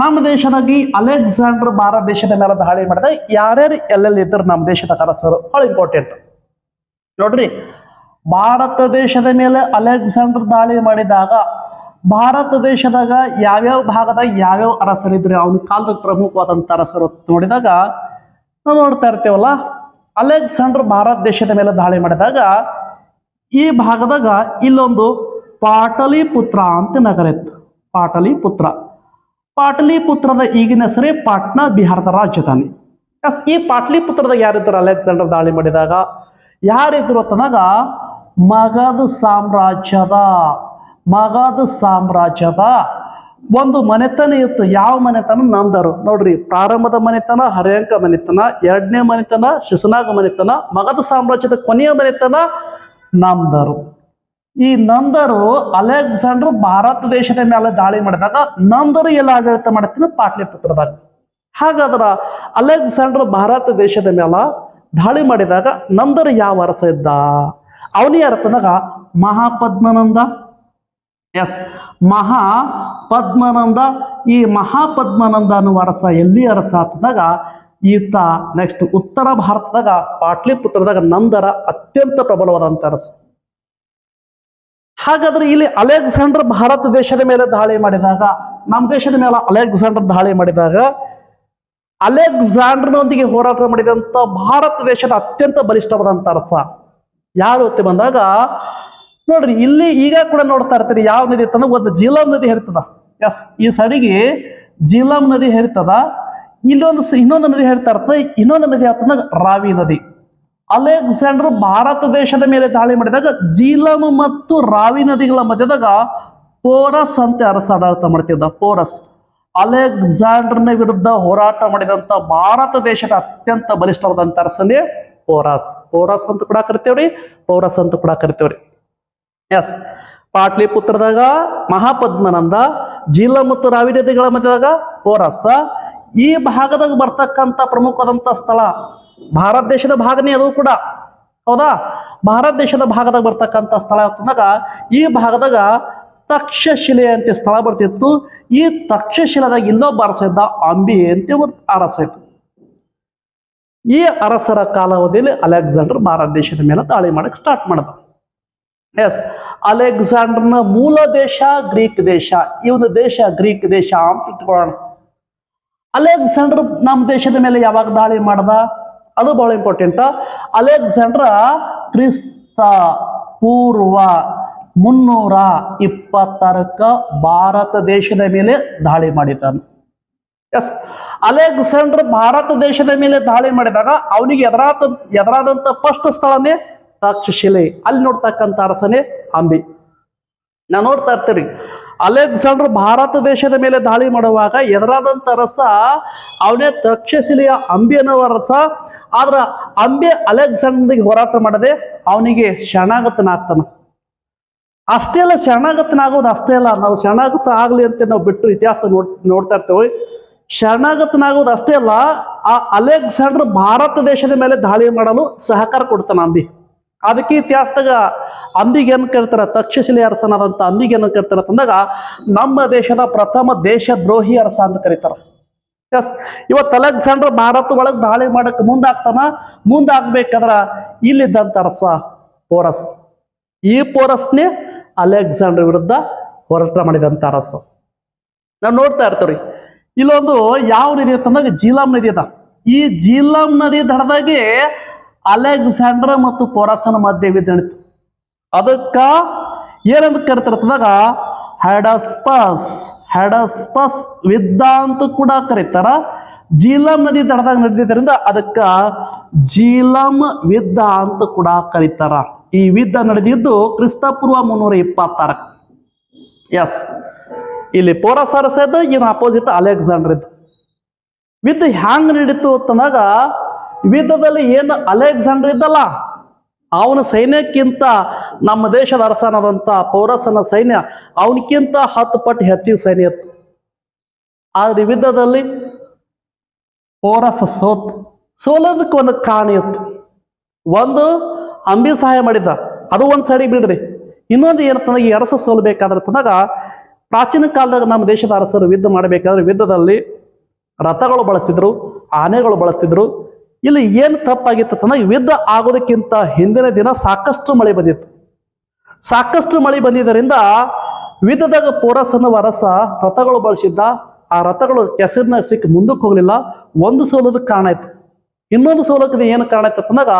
ನಮ್ಮ ದೇಶದಾಗಿ ಅಲೆಕ್ಸಾಂಡರ್ ಭಾರತ ದೇಶದ ಮೇಲೆ ದಾಳಿ ಮಾಡಿದ. ಯಾರ್ಯಾರು ಎಲ್ಲೆಲ್ಲಿ ಇದ್ರು ನಮ್ಮ ದೇಶದ ಅರಸರು ಭಾಳ ಇಂಪಾರ್ಟೆಂಟ್ ನೋಡ್ರಿ, ಭಾರತ ದೇಶದ ಮೇಲೆ ಅಲೆಕ್ಸಾಂಡರ್ ದಾಳಿ ಮಾಡಿದಾಗ, ಭಾರತ ದೇಶದಾಗ ಯಾವ್ಯಾವ ಭಾಗದಾಗ ಯಾವ್ಯಾವ ಅರಸರಿದ್ರು ಅವನ ಕಾಲದ ಪ್ರಮುಖವಾದಂಥ ಅರಸರು ನೋಡಿದಾಗ, ನಾವು ನೋಡ್ತಾ ಇರ್ತೇವಲ್ಲ, ಅಲೆಕ್ಸಾಂಡರ್ ಭಾರತ ದೇಶದ ಮೇಲೆ ದಾಳಿ ಮಾಡಿದಾಗ, ಈ ಭಾಗದಾಗ ಇಲ್ಲೊಂದು ಪಾಟಲಿಪುತ್ರ ಅಂತ ನಗರ ಇತ್ತು. ಪಾಟಲಿಪುತ್ರ. ಪಾಟಲಿಪುತ್ರದ ಈಗಿನ ಹೆಸರೇ ಪಾಟ್ನಾ ಬಿಹಾರದ ರಾಜಧಾನಿ. ಎಸ್, ಈ ಪಾಟ್ಲಿಪುತ್ರದಾಗ ಯಾರಿದ್ದರು ಅಲೆಕ್ಸಾಂಡರ್ ದಾಳಿ ಮಾಡಿದಾಗ, ಯಾರಿದ್ರು ತನಗ ಮಗಧ ಸಾಮ್ರಾಜ್ಯದ ಮಗಧ ಸಾಮ್ರಾಜ್ಯದ ಒಂದು ಮನೆತನ ಇತ್ತು. ಯಾವ ಮನೆತನ? ನಂದರು. ನೋಡ್ರಿ, ಪ್ರಾರಂಭದ ಮನೆತನ ಹರ್ಯಾಂಕ ಮನೆತನ, ಎರಡನೇ ಮನೆತನ, ಶಿಶುನಾಗ ಮನೆತನ ಮಗಧ ಸಾಮ್ರಾಜ್ಯದ ಕೊನೆಯ ಮನೆತನ ನಮ್ದರು ಈ ನಂದರು ಅಲೆಕ್ಸಾಂಡರ್ ಭಾರತ ದೇಶದ ಮೇಲೆ ದಾಳಿ ಮಾಡಿದಾಗ ನಂದರು ಎಲ್ಲ ಆಡಳಿತ ಮಾಡ್ತೀನಿ ಪಾಟ್ಲಿಪುತ್ರದಾಗ ಹಾಗಾದ್ರ ಅಲೆಕ್ಸಾಂಡರ್ ಭಾರತ ದೇಶದ ಮೇಲೆ ದಾಳಿ ಮಾಡಿದಾಗ ನಂದರು ಯಾವ ಅರಸ ಇದ್ದ? ಅವನಿ ಅರ್ಥನಾಗ ಮಹಾಪದ್ಮನಂದ. ಎಸ್ ಮಹಾ ಪದ್ಮನಂದ ಈ ಮಹಾಪದ್ಮನಂದ ಅನ್ನುವ ಅರಸ ಎಲ್ಲಿ ಅರಸ ಆತದಾಗ ಈತ ನೆಕ್ಸ್ಟ್ ಉತ್ತರ ಭಾರತದಾಗ ಪಾಟ್ಲಿಪುತ್ರದಾಗ ನಂದರ ಅತ್ಯಂತ ಪ್ರಬಲವಾದಂಥ ಅರಸ. ಹಾಗಾದ್ರೆ ಇಲ್ಲಿ ಅಲೆಕ್ಸಾಂಡರ್ ಭಾರತ ದೇಶದ ಮೇಲೆ ದಾಳಿ ಮಾಡಿದಾಗ, ನಮ್ಮ ದೇಶದ ಮೇಲೆ ಅಲೆಕ್ಸಾಂಡರ್ ದಾಳಿ ಮಾಡಿದಾಗ, ಅಲೆಕ್ಸಾಂಡರ್ನೊಂದಿಗೆ ಹೋರಾಟ ಮಾಡಿದಂತ ಭಾರತ ದೇಶದ ಅತ್ಯಂತ ಬಲಿಷ್ಠವಾದಂತ ಅರಸ ಯಾರು ಅಂತ ಬಂದಾಗ, ನೋಡ್ರಿ, ಇಲ್ಲಿ ಈಗ ಕೂಡ ನೋಡ್ತಾ ಇರ್ತೀರಿ, ಯಾವ ನದಿ ಇರ್ತದ, ಒಂದು ಜೀಲಂ ನದಿ ಹರಿತದ. ಎಸ್ ಈ ಸಡಿಗೆ ಜೀಲಂ ನದಿ ಹರಿತದ, ಇಲ್ಲೊಂದು ಇನ್ನೊಂದು ನದಿ ಹರಿತಾ ಇರ್ತದೆ, ಇನ್ನೊಂದು ನದಿ ಆತನ ರಾವಿ ನದಿ. ಅಲೆಕ್ಸಾಂಡರ್ ಭಾರತ ದೇಶದ ಮೇಲೆ ದಾಳಿ ಮಾಡಿದಾಗ ಜೀಲಂ ಮತ್ತು ರಾವಿ ನದಿಗಳ ಮಧ್ಯದಾಗ ಪೋರಸ್ ಅಂತ ಅರಸ ಆಡಳಿತ ಮಾಡ್ತಿದ್ದ? ಪೋರಸ್. ಅಲೆಕ್ಸಾಂಡರ್ನ ವಿರುದ್ಧ ಹೋರಾಟ ಮಾಡಿದಂತ ಭಾರತ ದೇಶದ ಅತ್ಯಂತ ಬಲಿಷ್ಠವಾದಂತ ಅರಸಲ್ಲಿ ಪೋರಸ್. ಪೋರಸ್ ಅಂತ ಕೂಡ ಕರಿತೇವ್ರಿ, ಪೌರಸ್ ಅಂತ ಕೂಡ ಕರಿತೇವ್ರಿ. ಎಸ್ ಪಾಟ್ಲಿಪುತ್ರದಾಗ ಮಹಾಪದ್ಮನಂದ ಜೀಲ ಮತ್ತು ರಾವಿ ನದಿಗಳ ಮಧ್ಯದಾಗ ಪೋರಸ. ಈ ಭಾಗದಾಗ ಬರ್ತಕ್ಕಂಥ ಪ್ರಮುಖವಾದಂಥ ಸ್ಥಳ ಭಾರತ ದೇಶದ ಭಾಗನೇ ಅದು ಕೂಡ. ಹೌದಾ? ಭಾರತ ದೇಶದ ಭಾಗದಾಗ ಬರ್ತಕ್ಕಂಥ ಸ್ಥಳ ಅಂತಂದಾಗ ಈ ಭಾಗದಾಗ ತಕ್ಷಶಿಲೆ ಅಂತ ಸ್ಥಳ ಬರ್ತಿತ್ತು. ಈ ತಕ್ಷಶಿಲಾದಾಗ ಇನ್ನೊಬ್ಬ ಅರಸ ಇದ್ದ ಅಂಬಿ ಅಂತ ಒಂದು ಅರಸ ಇತ್ತು ಈ ಅರಸರ ಕಾಲಾವಧಿಯಲ್ಲಿ ಅಲೆಕ್ಸಾಂಡರ್ ಭಾರತ ದೇಶದ ಮೇಲೆ ದಾಳಿ ಮಾಡಕ್ ಸ್ಟಾರ್ಟ್ ಮಾಡಿದ. ಎಸ್ ಅಲೆಕ್ಸಾಂಡರ್ನ ಮೂಲ ದೇಶ ಗ್ರೀಕ್ ದೇಶ. ಇವನ ದೇಶ ಗ್ರೀಕ್ ದೇಶ ಅಂತ ಇಟ್ಕೊಳ್ಳೋಣ. ಅಲೆಕ್ಸಾಂಡರ್ ನಮ್ಮ ದೇಶದ ಮೇಲೆ ಯಾವಾಗ ದಾಳಿ ಮಾಡ್ದ? ಅದು ಬಹಳ ಇಂಪಾರ್ಟೆಂಟ್ ಅಲೆಕ್ಸಾಂಡ್ರ ಕ್ರಿಸ್ತ ಪೂರ್ವ ಮುನ್ನೂರ ಇಪ್ಪತ್ತಾರಕ್ಕ ಭಾರತ ದೇಶದ ಮೇಲೆ ದಾಳಿ ಮಾಡಿದ್ದಾನೆ. ಎಸ್ ಅಲೆಕ್ಸಾಂಡರ್ ಭಾರತ ದೇಶದ ಮೇಲೆ ದಾಳಿ ಮಾಡಿದಾಗ ಅವನಿಗೆ ಎದುರಾದ, ಎದುರಾದಂತ ಫಸ್ಟ್ ಸ್ಥಳನೇ ತಕ್ಷಶಿಲೆ ಅಲ್ಲಿ ನೋಡ್ತಕ್ಕಂಥ ಅರಸನೇ ಅಂಬಿ. ನಾ ನೋಡ್ತಾ ಇರ್ತೀರಿ ಅಲೆಕ್ಸಾಂಡರ್ ಭಾರತ ದೇಶದ ಮೇಲೆ ದಾಳಿ ಮಾಡುವಾಗ ಎದುರಾದಂಥ ರಸ ಅವನೇ ತಕ್ಷಶಿಲೆಯ ಅಂಬಿ ರಸ ಆದ್ರ ಅಂಬೆ ಅಲೆಕ್ಸಾಂಡರ್ಗೆ ಹೋರಾಟ ಮಾಡದೆ ಅವನಿಗೆ ಶರಣಾಗತನಾಗ್ತಾನ. ಅಷ್ಟೇ ಅಲ್ಲ ಶರಣಾಗತನಾಗೋದು ಅಷ್ಟೇ ಅಲ್ಲ, ನಾವು ಶರಣಾಗತ ಆಗ್ಲಿ ಅಂತ ನಾವು ಬಿಟ್ಟು ಇತಿಹಾಸ ನೋಡ್, ನೋಡ್ತಾ ಇರ್ತೇವೆ. ಶರಣಾಗತನಾಗೋದು ಅಷ್ಟೇ ಅಲ್ಲ, ಆ ಅಲೆಕ್ಸಾಂಡರ್ ಭಾರತ ದೇಶದ ಮೇಲೆ ದಾಳಿ ಮಾಡಲು ಸಹಕಾರ ಕೊಡ್ತಾನ ಅಂಬಿ. ಅದಕ್ಕೆ ಇತಿಹಾಸದಾಗ ಅಂಬಿಗೇನು ಏನು ಕರಿತಾರ ತಕ್ಷಶಿಲೆ ಅರಸನಾದಂತ ಅಂಬಿಗೆ ಏನು ಕರಿತಾರ ಅಂತಂದಾಗ, ನಮ್ಮ ದೇಶದ ಪ್ರಥಮ ದೇಶದ್ರೋಹಿ ಅರಸ ಅಂತ ಕರೀತಾರ. ಎಸ್ ಇವತ್ತು ಅಲೆಕ್ಸಾಂಡರ್ ಭಾರತ ಒಳಗೆ ದಾಳಿ ಮಾಡಕ್ಕೆ ಮುಂದಾಗ್ತಾನ. ಮುಂದಾಗ್ಬೇಕಾದ್ರ ಇಲ್ಲಿದ್ದಂಥ ರಸ ಪೋರಸ್. ಈ ಪೋರಸ್ನೇ ಅಲೆಕ್ಸಾಂಡರ್ ವಿರುದ್ಧ ಹೋರಾಟ ಮಾಡಿದಂಥ ರಸ ನಾವು ನೋಡ್ತಾ ಇರ್ತೀವಿ ಇಲ್ಲೊಂದು ಯಾವ ನದಿ ಅಂತಂದಾಗ ಜೀಲಾಮ್ ನದಿ ಅದ. ಈ ಜೀಲಾಂ ನದಿ ದಡದಾಗೆ ಅಲೆಕ್ಸಾಂಡರ್ ಮತ್ತು ಪೋರಸನ ಮಧ್ಯೆ ನಡೀತು ಅದಕ್ಕ ಏನಂತ ಕರಿತಾರ ಅಂತಂದಾಗ ಹ್ಯಾಡಸ್ಪಸ್ ವಿದ್ದ ಅಂತ ಕೂಡ ಕರೀತಾರ. ಜೀಲಂ ನದಿ ದಡದಾಗ ನಡೆದಿದ್ದರಿಂದ ಅದಕ್ಕ ಜೀಲಂ ವಿದ್ದ ಅಂತ ಕೂಡ ಕರೀತಾರ. ಈ ವಿದ್ಧ ನಡೆದಿದ್ದು ಕ್ರಿಸ್ತಪೂರ್ವ ಮುನ್ನೂರ ಇಪ್ಪತ್ತಾರ. ಎಸ್ ಇಲ್ಲಿ ಪೋರಸ್ ಅರಸ ಇದ್ದ, ಇನ್ನು ಅಪೋಸಿಟ್ ಅಲೆಕ್ಸಾಂಡರ್ ಇದ್ದ. ವಿದ್ ಹ್ಯಾಂಗ್ ನಡೀತು ಅಂತಂದಾಗ ಯುದ್ಧದಲ್ಲಿ ಏನು ಅಲೆಕ್ಸಾಂಡರ್ ಇದ್ದಲ್ಲ ಅವನ ಸೈನ್ಯಕ್ಕಿಂತ ನಮ್ಮ ದೇಶದ ಅರಸನಾದಂಥ ಪೌರಸನ ಸೈನ್ಯ ಅವನಕ್ಕಿಂತ ಹತ್ತು ಪಟ್ಟು ಹೆಚ್ಚಿನ ಸೈನ್ಯ ಇತ್ತು. ಆದ್ರೆ ಯುದ್ಧದಲ್ಲಿ ಪೌರಸ ಸೋತ್, ಸೋಲೋದಕ್ಕೆ ಒಂದು ಕಾರಣ ಇತ್ತು. ಒಂದು ಅಂಬಿ ಸಹಾಯ ಮಾಡಿದ್ದ ಅದು ಒಂದು ಸೈಡಿಗೆ ಬಿಡ್ರಿ. ಇನ್ನೊಂದು ಏನಂತಂದ್ರೆ ಈ ಅರಸ ಸೋಲ್ಬೇಕಾದ್ರೆ ತನಗ ಪ್ರಾಚೀನ ಕಾಲದಾಗ ನಮ್ಮ ದೇಶದ ಅರಸರು ಯುದ್ಧ ಮಾಡಬೇಕಾದ್ರೆ ಯುದ್ಧದಲ್ಲಿ ರಥಗಳು ಬಳಸ್ತಿದ್ರು, ಆನೆಗಳು ಬಳಸ್ತಿದ್ರು ಇಲ್ಲಿ ಏನು ತಪ್ಪಾಗಿತ್ತು ತನ್ನ ಯುದ್ಧ ಆಗೋದಕ್ಕಿಂತ ಹಿಂದಿನ ದಿನ ಸಾಕಷ್ಟು ಮಳೆ ಬಂದಿತ್ತು. ಸಾಕಷ್ಟು ಮಳೆ ಬಂದಿದ್ದರಿಂದ ಯುದ್ಧದಾಗ ಪೋರಸನ ವರಸ ರಥಗಳು ಬಳಸಿದ್ದ, ಆ ರಥಗಳು ಕೆಸರಿನ ಸಿಕ್ಕಿ ಮುಂದಕ್ಕೆ ಹೋಗಲಿಲ್ಲ. ಒಂದು ಸೋಲೋದಕ್ಕೆ ಕಾರಣ ಆಯ್ತು. ಇನ್ನೊಂದು ಸೋಲಕ್ಕೆ ಏನು ಕಾರಣ ಆಯ್ತು ಅಂದಾಗ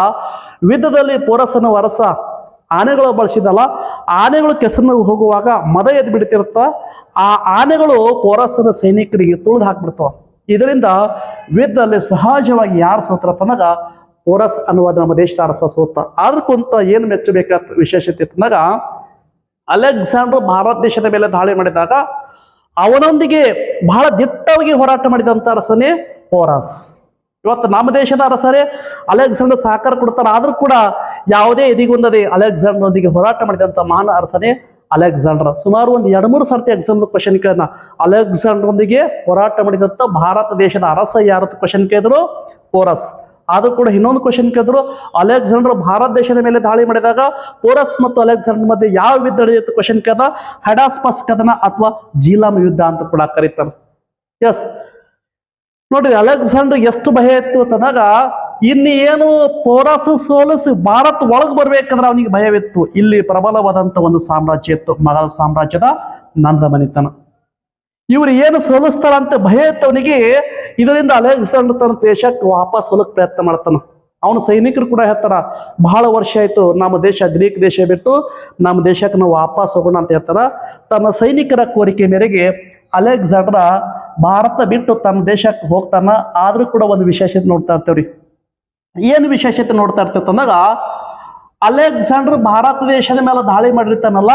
ಯುದ್ಧದಲ್ಲಿ ಪೋರಸನ ವರಸ ಆನೆಗಳು ಬಳಸಿದ್ದಲ್ಲ, ಆನೆಗಳು ಕೆಸರಿನ ಹೋಗುವಾಗ ಮದ ಎದ್ದು ಬಿಡ್ತಿರುತ್ತ ಆ ಆನೆಗಳು ಪೋರಸನ ಸೈನಿಕರಿಗೆ ತುಳಿದು ಹಾಕ್ಬಿಡ್ತಾವ. ಇದರಿಂದ ವೇದದಲ್ಲಿ ಸಹಜವಾಗಿ ಯಾರು ಸೋತ್ರ ಅನ್ನಾಗ ಓರಸ್ ಅನ್ನುವ ನಮ್ಮ ದೇಶದ ಅರಸ ಸೋತ ಅದಕ್ಕಂತ ಏನು ಮೆಚ್ಚಬೇಕಾದ ವಿಶೇಷತೆ ಅಂತಂದಾಗ ಅಲೆಕ್ಸಾಂಡರ್ ಭಾರತ ದೇಶದ ಮೇಲೆ ದಾಳಿ ಮಾಡಿದಾಗ ಅವನೊಂದಿಗೆ ಬಹಳ ದಿಟ್ಟವಾಗಿ ಹೋರಾಟ ಮಾಡಿದಂಥ ಅರಸನೇ ಪೋರಸ್. ಇವತ್ತು ನಮ್ಮ ದೇಶದ ಅರಸರೇ ಅಲೆಕ್ಸಾಂಡರ್ ಸಹಕಾರ ಕೊಡ್ತಾರೆ ಆದರೂ ಕೂಡ ಯಾವುದೇ ಎದಿಗೊಂದದೆ ಅಲೆಕ್ಸಾಂಡರ್ನೊಂದಿಗೆ ಹೋರಾಟ ಮಾಡಿದಂಥ ಮಹಾನ್ ಅರಸನೇ ಅಲೆಕ್ಸಾಂಡರ್. ಸುಮಾರು ಒಂದು ಎರಡು ಮೂರು ಸರ್ತಿ ಎಕ್ಸಾಮ್ ಕ್ವಶನ್ ಕೇಳೋಣ ಅಲೆಕ್ಸಾಂಡರ್ನೊಂದಿಗೆ ಹೋರಾಟ ಮಾಡಿದಂತ ಭಾರತ ದೇಶದ ಅರಸ ಯಾರು ಕ್ವಶನ್ ಕೇಳಿದ್ರು? ಪೋರಸ್. ಅದು ಕೂಡ ಇನ್ನೊಂದು ಕ್ವಶನ್ ಕೇಳಿದ್ರು. ಅಲೆಕ್ಸಾಂಡರ್ ಭಾರತ ದೇಶದ ಮೇಲೆ ದಾಳಿ ಮಾಡಿದಾಗ ಪೋರಸ್ ಮತ್ತು ಅಲೆಕ್ಸಾಂಡರ್ ಮಧ್ಯೆ ಯಾವ ಯುದ್ಧ ನಡೆಯುತ್ತೆ ಕ್ವಶನ್ ಕೇಳ್ದ ಹಡಾಸ್ಪಸ್ ಕದನ ಅಥವಾ ಜೀಲಾಮ್ ಯುದ್ಧ ಅಂತ ಕೂಡ ಕರೀತಾರೆ. ಎಸ್ ನೋಡ್ರಿ, ಅಲೆಕ್ಸಾಂಡರ್ ಎಷ್ಟು ಭಯ ಇತ್ತು ಅಂತಂದಾಗ ಇನ್ನು ಏನು ಪೋರಸ್ ಸೋಲಿಸಿ ಭಾರತ ಒಳಗೆ ಬರ್ಬೇಕಂದ್ರೆ ಅವನಿಗೆ ಭಯವಿತ್ತು. ಇಲ್ಲಿ ಪ್ರಬಲವಾದಂತ ಒಂದು ಸಾಮ್ರಾಜ್ಯ ಇತ್ತು. ಮೊಘಲ್ ಸಾಮ್ರಾಜ್ಯದ ನಂದ ಮನಿತನ ಇವ್ರು ಏನು ಸೋಲಿಸ್ತಾರಂತ ಭಯ ಇತ್ತು ಅವನಿಗೆ. ಇದರಿಂದ ಅಲೆಕ್ಸಾಂಡರ್ ತನ್ನ ದೇಶಕ್ಕೆ ವಾಪಸ್ ಹೋಲಕ್ ಪ್ರಯತ್ನ ಮಾಡ್ತಾನ. ಅವನ ಸೈನಿಕರು ಕೂಡ ಹೇಳ್ತಾರ, ಬಹಳ ವರ್ಷ ಆಯ್ತು, ನಮ್ಮ ದೇಶ ಗ್ರೀಕ್ ದೇಶ ಬಿಟ್ಟು ನಮ್ಮ ದೇಶಕ್ಕೆ ನಾವು ವಾಪಸ್ ಹೋಗೋಣ ಅಂತ ಹೇಳ್ತಾರ. ತನ್ನ ಸೈನಿಕರ ಕೋರಿಕೆ ಮೇರೆಗೆ ಅಲೆಕ್ಸಾಂಡ್ರ ಭಾರತ ಬಿಟ್ಟು ತನ್ನ ದೇಶಕ್ಕೆ ಹೋಗ್ತಾನ. ಆದರೂ ಕೂಡ ಒಂದು ವಿಶೇಷತೆ ನೋಡ್ತಾ ಇರ್ತೇವ್ರಿ. ಏನು ವಿಶೇಷತೆ ನೋಡ್ತಾ ಇರ್ತೇವೆ ಅಂದಾಗ, ಅಲೆಕ್ಸಾಂಡರ್ ಭಾರತ ದೇಶದ ಮೇಲೆ ದಾಳಿ ಮಾಡಿರ್ತಾನಲ್ಲ,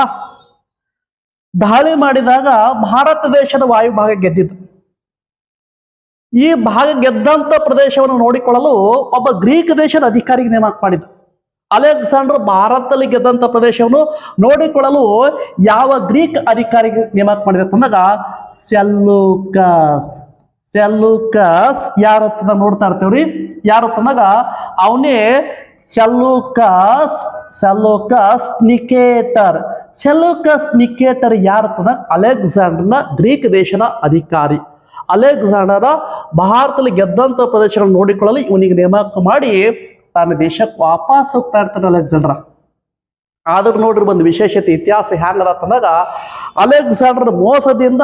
ದಾಳಿ ಮಾಡಿದಾಗ ಭಾರತ ದೇಶದ ವಾಯುಭಾಗ ಗೆದ್ದಿದ್ದು. ಈ ಭಾಗ ಗೆದ್ದಂತ ಪ್ರದೇಶವನ್ನು ನೋಡಿಕೊಳ್ಳಲು ಒಬ್ಬ ಗ್ರೀಕ್ ದೇಶದ ಅಧಿಕಾರಿಗೆ ನೇಮಕ ಮಾಡಿದ ಅಲೆಕ್ಸಾಂಡರ್ ಭಾರತದಲ್ಲಿ ಗೆದ್ದಂತ ಪ್ರದೇಶವನ್ನು ನೋಡಿಕೊಳ್ಳಲು ಯಾವ ಗ್ರೀಕ್ ಅಧಿಕಾರಿಗೆ ನೇಮಕ ಮಾಡಿದ ಅಂದಾಗ, ಸೆಲ್ಲೂಕಸ್. ಸೆಲ್ಲೂಕಸ್ ಯಾರ ಅಂತ ನೋಡ್ತಾ ಇರ್ತೇವ್ರಿ? ಯಾರ ಅಂದಾಗ ಅವನೇ Seleucus Seleucus Nicator Seleucus Nicator ಯಾರ ಅಂತಂದಾಗ ಅಲೆಕ್ಸಾಂಡರ್ನ ಗ್ರೀಕ್ ದೇಶದ ಅಧಿಕಾರಿ. ಅಲೆಕ್ಸಾಂಡರ್ ಭಾರತದಲ್ಲಿ ಗೆದ್ದಂತ ಪ್ರದೇಶಗಳನ್ನು ನೋಡಿಕೊಳ್ಳಲು ಇವನಿಗೆ ನೇಮಕ ಮಾಡಿ ತನ್ನ ದೇಶಕ್ಕೆ ವಾಪಸ್ ಹೋಗ್ತಾ ಇರ್ತಾನೆ ಅಲೆಕ್ಸಾಂಡ್ರ. ಆದ್ರೂ ನೋಡ್ರಿ ಒಂದು ವಿಶೇಷತೆ, ಇತಿಹಾಸ ಹ್ಯಾಂಗದ ಅಂತಂದಾಗ ಅಲೆಕ್ಸಾಂಡರ್ ಮೋಸದಿಂದ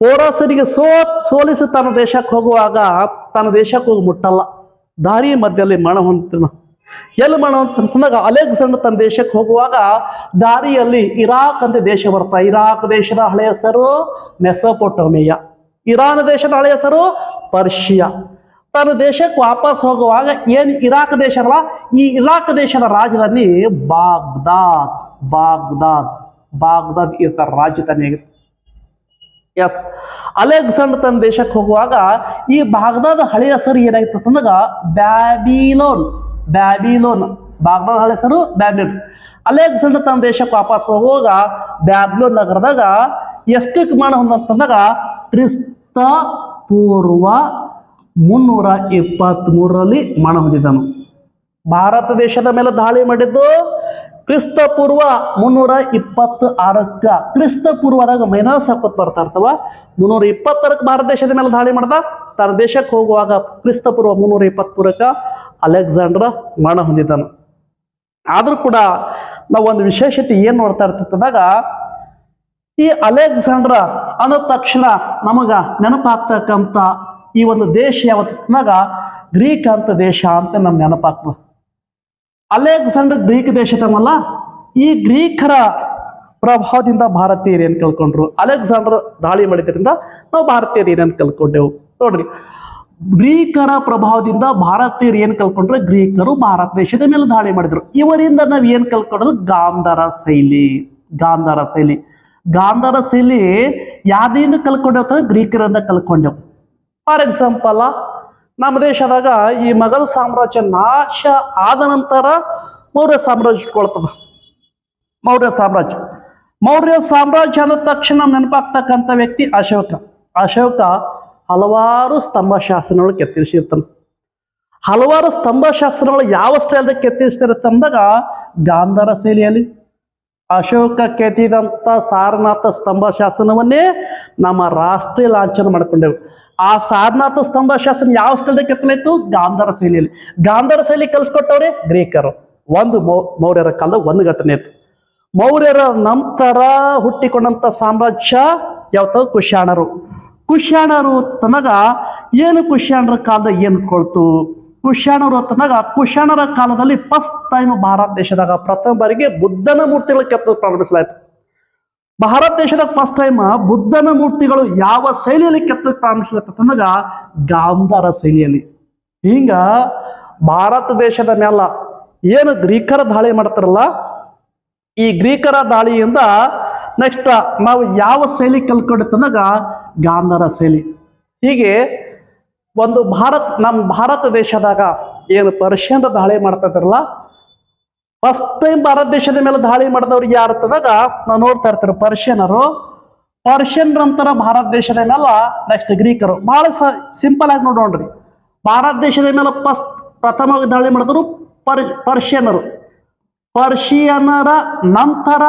ಪೋರಸರಿಗೆ ಸೋ ಸೋಲಿಸಿ ತನ್ನ ದೇಶಕ್ಕೆ ಹೋಗುವಾಗ ತನ್ನ ದೇಶಕ್ಕೆ ಹೋಗಿ ಮುಟ್ಟಲ್ಲ. ದಾರಿ ಮಧ್ಯದಲ್ಲಿ ಮಣ ಹೊಂತಿನ ಎಲ್ಲಿ ಮಣ ಅಂತಂದಾಗ ಅಲೆಕ್ಸಾಂಡರ್ ತನ್ನ ದೇಶಕ್ಕೆ ಹೋಗುವಾಗ ದಾರಿಯಲ್ಲಿ ಇರಾಕ್ ಅಂತ ದೇಶ ಬರ್ತಾ ಇರಾಕ್ ದೇಶದ ಹಳೆಯ ಹೆಸರು ಮೆಸೊಪೊಟೋಮಿಯಾ. ಇರಾನ್ ದೇಶದ ಹಳೆಯ ಹೆಸರು ಪರ್ಷಿಯಾ. ತನ್ನ ದೇಶಕ್ಕೆ ವಾಪಸ್ ಹೋಗುವಾಗ ಏನು ಇರಾಕ್ ದೇಶ ಅಲ್ಲ? ಈ ಇರಾಕ್ ದೇಶದ ರಾಜಧಾನಿ ಬಾಗ್ದಾದ್. ಬಾಗ್ದಾದ್. ಬಾಗ್ದಾದ್ ಇರ್ತಾರ ರಾಜಧಾನಿ ಎಸ್ ಅಲೆಕ್ಸಾಂಡರ್ ತನ್ನ ದೇಶಕ್ಕೆ ಹೋಗುವಾಗ ಈ ಬಾಗ್ದಾದ ಹಳೆಯ ಹೆಸರು ಏನಾಗಿತ್ತು ಅಂದಾಗ ಬ್ಯಾಬಿಲೋನ್ ಬ್ಯಾಬಿಲೋನ್. ಬಾಗ್ದಾದ ಹಳೆ ಹೆಸರು ಬ್ಯಾಬಿಲೋನ್. ಅಲೆಕ್ಸಾಂಡರ್ ತನ್ನ ದೇಶಕ್ಕೆ ವಾಪಸ್ ಹೋಗುವಾಗ ಬ್ಯಾಬಿಲೋನ್ ನಗರದಾಗ ಎಷ್ಟು ಮಾಡ ಹೊಂದಂತಂದಾಗ ಕ್ರಿಸ್ತ ಪೂರ್ವ ಮುನ್ನೂರ ಇಪ್ಪತ್ತ್ಮೂರರಲ್ಲಿ ಮಣ ಹೊಂದಿದ್ದನು ಭಾರತ ದೇಶದ ಮೇಲೆ ದಾಳಿ ಮಾಡಿದ್ದು ಕ್ರಿಸ್ತ ಪೂರ್ವ ಮುನ್ನೂರ ಇಪ್ಪತ್ತು ಆರಕ್ಕ ಕ್ರಿಸ್ತ ಪೂರ್ವದಾಗ ಮೈನಸ್ ಹಾಕೋತ್ ಬರ್ತಾ ಇರ್ತವ. ಮುನ್ನೂರ ಇಪ್ಪತ್ತರಕ್ಕೆ ಭಾರತ ದೇಶದ ಮೇಲೆ ದಾಳಿ ಮಾಡ್ದ. ತನ್ನ ದೇಶಕ್ಕೆ ಹೋಗುವಾಗ ಕ್ರಿಸ್ತ ಪೂರ್ವ ಮುನ್ನೂರ ಇಪ್ಪತ್ಮೂರಕ್ಕ ಅಲೆಕ್ಸಾಂಡ್ರ ಮರಣ ಹೊಂದಿದ್ದನು. ಆದರೂ ಕೂಡ ನಾವು ಒಂದು ವಿಶೇಷತೆ ಏನು ನೋಡ್ತಾ ಇರ್ತದಾಗ, ಈ ಅಲೆಕ್ಸಾಂಡ್ರ ಅಂದ ತಕ್ಷಣ ನಮಗ ನೆನಪಾಗ್ತಕ್ಕಂಥ ಈ ಒಂದು ದೇಶ ಯಾವತ್ತಿನಾಗ ಗ್ರೀಕ್ ಅಂತ ದೇಶ ಅಂತ ನಮ್ಗೆ ನೆನಪಾಗ್ತದೆ. ಅಲೆಕ್ಸಾಂಡರ್ ಗ್ರೀಕ್ ದೇಶ ತಮ್ಮಲ್ಲ ಈ ಗ್ರೀಕರ ಪ್ರಭಾವದಿಂದ ಭಾರತೀಯರು ಏನ್ ಕಲ್ಕೊಂಡ್ರು ಅಲೆಕ್ಸಾಂಡರ್ ದಾಳಿ ಮಾಡಿದ್ರಿಂದ ನಾವು ಭಾರತೀಯರು ಏನೇನು ಕಲ್ಕೊಂಡೆವು ನೋಡ್ರಿ, ಗ್ರೀಕರ ಪ್ರಭಾವದಿಂದ ಭಾರತೀಯರು ಏನ್ ಕಲ್ಕೊಂಡ್ರೆ ಗ್ರೀಕರು ಭಾರತ ದೇಶದ ಮೇಲೆ ದಾಳಿ ಮಾಡಿದ್ರು. ಇವರಿಂದ ನಾವು ಏನ್ ಕಲ್ಕೊಂಡ್ರು ಗಾಂಧಾರ ಶೈಲಿ ಗಾಂಧಾರ ಶೈಲಿ. ಗಾಂಧಾರ ಶೈಲಿ ಯಾವ್ದಿಂದ ಕಲ್ಕೊಂಡೇವ್ ಗ್ರೀಕರನ್ನ ಕಲ್ಕೊಂಡೆವು ಫಾರ್ ಎಕ್ಸಾಂಪಲ್ ನಮ್ಮ ದೇಶದಾಗ ಈ ಮೊಘಲ್ ಸಾಮ್ರಾಜ್ಯ ನಾಶ ಆದ ನಂತರ ಮೌರ್ಯ ಸಾಮ್ರಾಜ್ಯ ಇಟ್ಕೊಳ್ತದ. ಮೌರ್ಯ ಸಾಮ್ರಾಜ್ಯ. ಮೌರ್ಯ ಸಾಮ್ರಾಜ್ಯ ಅಂದ ತಕ್ಷಣ ನೆನಪಾಗ್ತಕ್ಕಂಥ ವ್ಯಕ್ತಿ ಅಶೋಕ. ಅಶೋಕ ಹಲವಾರು ಸ್ತಂಭ ಶಾಸನಗಳು ಕೆತ್ತಿಸಿರ್ತಾನೆ ಹಲವಾರು ಸ್ತಂಭ ಶಾಸನಗಳು ಯಾವ ಸ್ಟೈಲ್ದಾಗ ಕೆತ್ತರಿಸ್ತಿರತ್ತಂದಾಗ ಗಾಂಧಾರ ಶೈಲಿಯಲ್ಲಿ. ಅಶೋಕ ಕೆತ್ತಿದಂಥ ಸಾರನಾಥ ಸ್ತಂಭ ಶಾಸನವನ್ನೇ ನಮ್ಮ ರಾಷ್ಟ್ರೀಯ ಲಾಂಛನ ಮಾಡ್ಕೊಂಡೆವು. ಆ ಸಾರನಾಥ ಸ್ತಂಭ ಶಾಸನ ಯಾವ ಸ್ಥಳದ ಇತ್ತು ಗಾಂಧಾರ ಶೈಲಿಯಲ್ಲಿ. ಗಾಂಧಾರ ಶೈಲಿ ಕಲಿಸ್ಕೊಟ್ಟವ್ರೆ ಗ್ರೀಕರು. ಒಂದು ಮೌರ್ಯರ ಕಾಲದ ಒಂದು ಘಟನೆ ಇತ್ತು. ಮೌರ್ಯರ ನಂತರ ಹುಟ್ಟಿಕೊಂಡಂತ ಸಾಮ್ರಾಜ್ಯ ಯಾವತ್ತ ಕುಶಾಣರು ಕುಶಾಣರು ತನಗ ಏನು ಕುಶಾಣರ ಕಾಲದ ಏನು ಕೊಳ್ತು? ಕುಶಾಣರು ತನಗ ಕುಶ್ಯಾಣರ ಕಾಲದಲ್ಲಿ ಫಸ್ಟ್ ಟೈಮ್ ಭಾರತ ದೇಶದಾಗ ಪ್ರಥಮ ಬಾರಿಗೆ ಬುದ್ಧನ ಮೂರ್ತಿಗಳ ಕೆತ್ತಲು ಪ್ರಾರಂಭಿಸಲಾಯಿತು. ಭಾರತ ದೇಶದ ಫಸ್ಟ್ ಟೈಮ್ ಬುದ್ಧನ ಮೂರ್ತಿಗಳು ಯಾವ ಶೈಲಿಯಲ್ಲಿ ಕೆತ್ತಲು ತನಗ ಗಾಂಧಾರ ಶೈಲಿಯಲ್ಲಿ. ಹಿಂಗ ಭಾರತ ದೇಶದ ಮೇಲ ಏನು ಗ್ರೀಕರ ದಾಳಿ ಮಾಡ್ತಾರಲ್ಲ, ಈ ಗ್ರೀಕರ ದಾಳಿಯಿಂದ ನೆಕ್ಸ್ಟ್ ನಾವು ಯಾವ ಶೈಲಿ ಕಲ್ಕೊಂಡಿತ್ತಂದಾಗ ಗಾಂಧಾರ ಶೈಲಿ. ಹೀಗೆ ಒಂದು ಭಾರತ್, ನಮ್ಮ ಭಾರತ ದೇಶದಾಗ ಏನು ಪರ್ಷಿಯನ್ ದಾಳಿ ಮಾಡ್ತಾ ಇದ್ದಾರಲ್ಲ ಫಸ್ಟ್ ಟೈಮ್ ಭಾರತ ದೇಶದ ಮೇಲೆ ದಾಳಿ ಮಾಡಿದವ್ರು ಯಾರು ಅಂತದಾಗ ನಾವು ನೋಡ್ತಾ ಇರ್ತಾರೆ ಪರ್ಷಿಯನರು ಪರ್ಷಿಯನ್ ನಂತರ ಭಾರತ ದೇಶದ ಮೇಲೆ ನೆಕ್ಸ್ಟ್ ಗ್ರೀಕರು. ಬಹಳ ಸಿಂಪಲ್ ಆಗಿ ನೋಡೋಣ್ರಿ. ಭಾರತ ದೇಶದ ಮೇಲೆ ಫಸ್ಟ್ ಪ್ರಥಮವಾಗಿ ದಾಳಿ ಮಾಡಿದ್ರು ಪರ್ ಪರ್ಷಿಯನರು ಪರ್ಷಿಯನರ ನಂತರ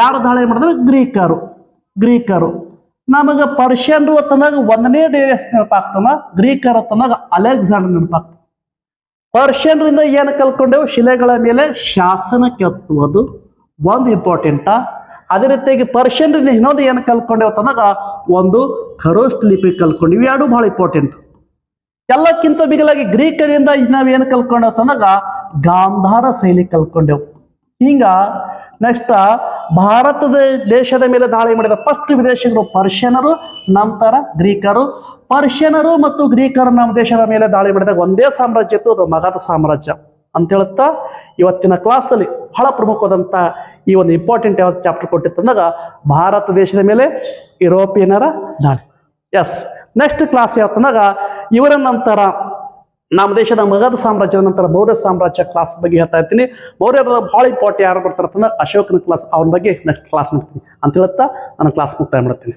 ಯಾರು ದಾಳಿ ಮಾಡಿದ್ರು? ಗ್ರೀಕರು. ಗ್ರೀಕರು. ನಮಗೆ ಪರ್ಷಿಯನ್ರು ಅಂತಂದಾಗ ಒಂದನೇ ಡೇರಿಯಸ್ ನೆನಪಾಗ್ತಾನ ಗ್ರೀಕರ ತನಗ ಅಲೆಕ್ಸಾಂಡರ್ ನೆನಪಾಗ್ತಾನ ಪರ್ಷಿಯನ್ರಿಂದ ಏನು ಕಲ್ಕೊಂಡೆವು ಶಿಲೆಗಳ ಮೇಲೆ ಶಾಸನ ಕೆತ್ತುವುದು ಒಂದು ಇಂಪಾರ್ಟೆಂಟ ಅದೇ ರೀತಿಯಾಗಿ ಪರ್ಷಿಯನ್ರಿಂದ ಇನ್ನೊಂದು ಏನು ಕಲ್ಕೊಂಡೆವು ಅಂತಂದಾಗ ಒಂದು ಖರೋಸ್ಟ್ ಲಿಪಿ ಕಲ್ಕೊಂಡಿವಿ ಎರಡು ಬಹಳ ಇಂಪಾರ್ಟೆಂಟ್ ಎಲ್ಲಕ್ಕಿಂತ ಬಿಗಲಾಗಿ ಗ್ರೀಕರಿಂದ ನಾವೇನು ಕಲ್ಕೊಂಡೆವು ತನಗ ಗಾಂಧಾರ ಶೈಲಿ ಕಲ್ಕೊಂಡೆವು ಹಿಂಗ ನೆಕ್ಸ್ಟ್ ಭಾರತದ ದೇಶದ ಮೇಲೆ ದಾಳಿ ಮಾಡಿದ ಫಸ್ಟ್ ವಿದೇಶಿಗರು ಪರ್ಷಿಯನರು, ನಂತರ ಗ್ರೀಕರು. ಪರ್ಷಿಯನರು ಮತ್ತು ಗ್ರೀಕರು ನಮ್ಮ ದೇಶದ ಮೇಲೆ ದಾಳಿ ಮಾಡಿದಾಗ ಒಂದೇ ಸಾಮ್ರಾಜ್ಯ ಇತ್ತು, ಅದು ಮಗಧ ಸಾಮ್ರಾಜ್ಯ ಅಂತ ಹೇಳುತ್ತಾ, ಇವತ್ತಿನ ಕ್ಲಾಸ್ನಲ್ಲಿ ಬಹಳ ಪ್ರಮುಖವಾದಂಥ ಈ ಒಂದು ಇಂಪಾರ್ಟೆಂಟ್ ಯಾವ ಚಾಪ್ಟರ್ ಕೊಟ್ಟಿತ್ತು ಅಂದಾಗ ಭಾರತ ದೇಶದ ಮೇಲೆ ಯುರೋಪಿಯನರ ದಾಳಿ. ಎಸ್ ನೆಕ್ಸ್ಟ್ ಕ್ಲಾಸ್ ಯಾವತ್ತಂದಾಗ ಇವರ ನಂತರ ನಮ್ಮ ದೇಶದ ಮಗಧ ಸಾಮ್ರಾಜ್ಯದ ನಂತರ ಮೌರ್ಯ ಸಾಮ್ರಾಜ್ಯ ಕ್ಲಾಸ್ ಬಗ್ಗೆ ಹೇಳ್ತಾ ಇರ್ತೀನಿ. ಮೌರ್ಯರ ಬಹಳ ಇಂಪಾರ್ಟೆಂಟ್ ಯಾರು ಬರ್ತಾರೆ ಅಂತಂದ್ರೆ ಅಶೋಕನ ಕ್ಲಾಸ್ ಅವ್ರ ಬಗ್ಗೆ ನೆಕ್ಸ್ಟ್ ಕ್ಲಾಸ್ ಮಾಡ್ತೀನಿ. ಅಂತ ಹೇಳುತ್ತಾ ನಾನು ಕ್ಲಾಸ್ ಮುಕ್ತಾಯ ಮಾಡ್ತೀನಿ.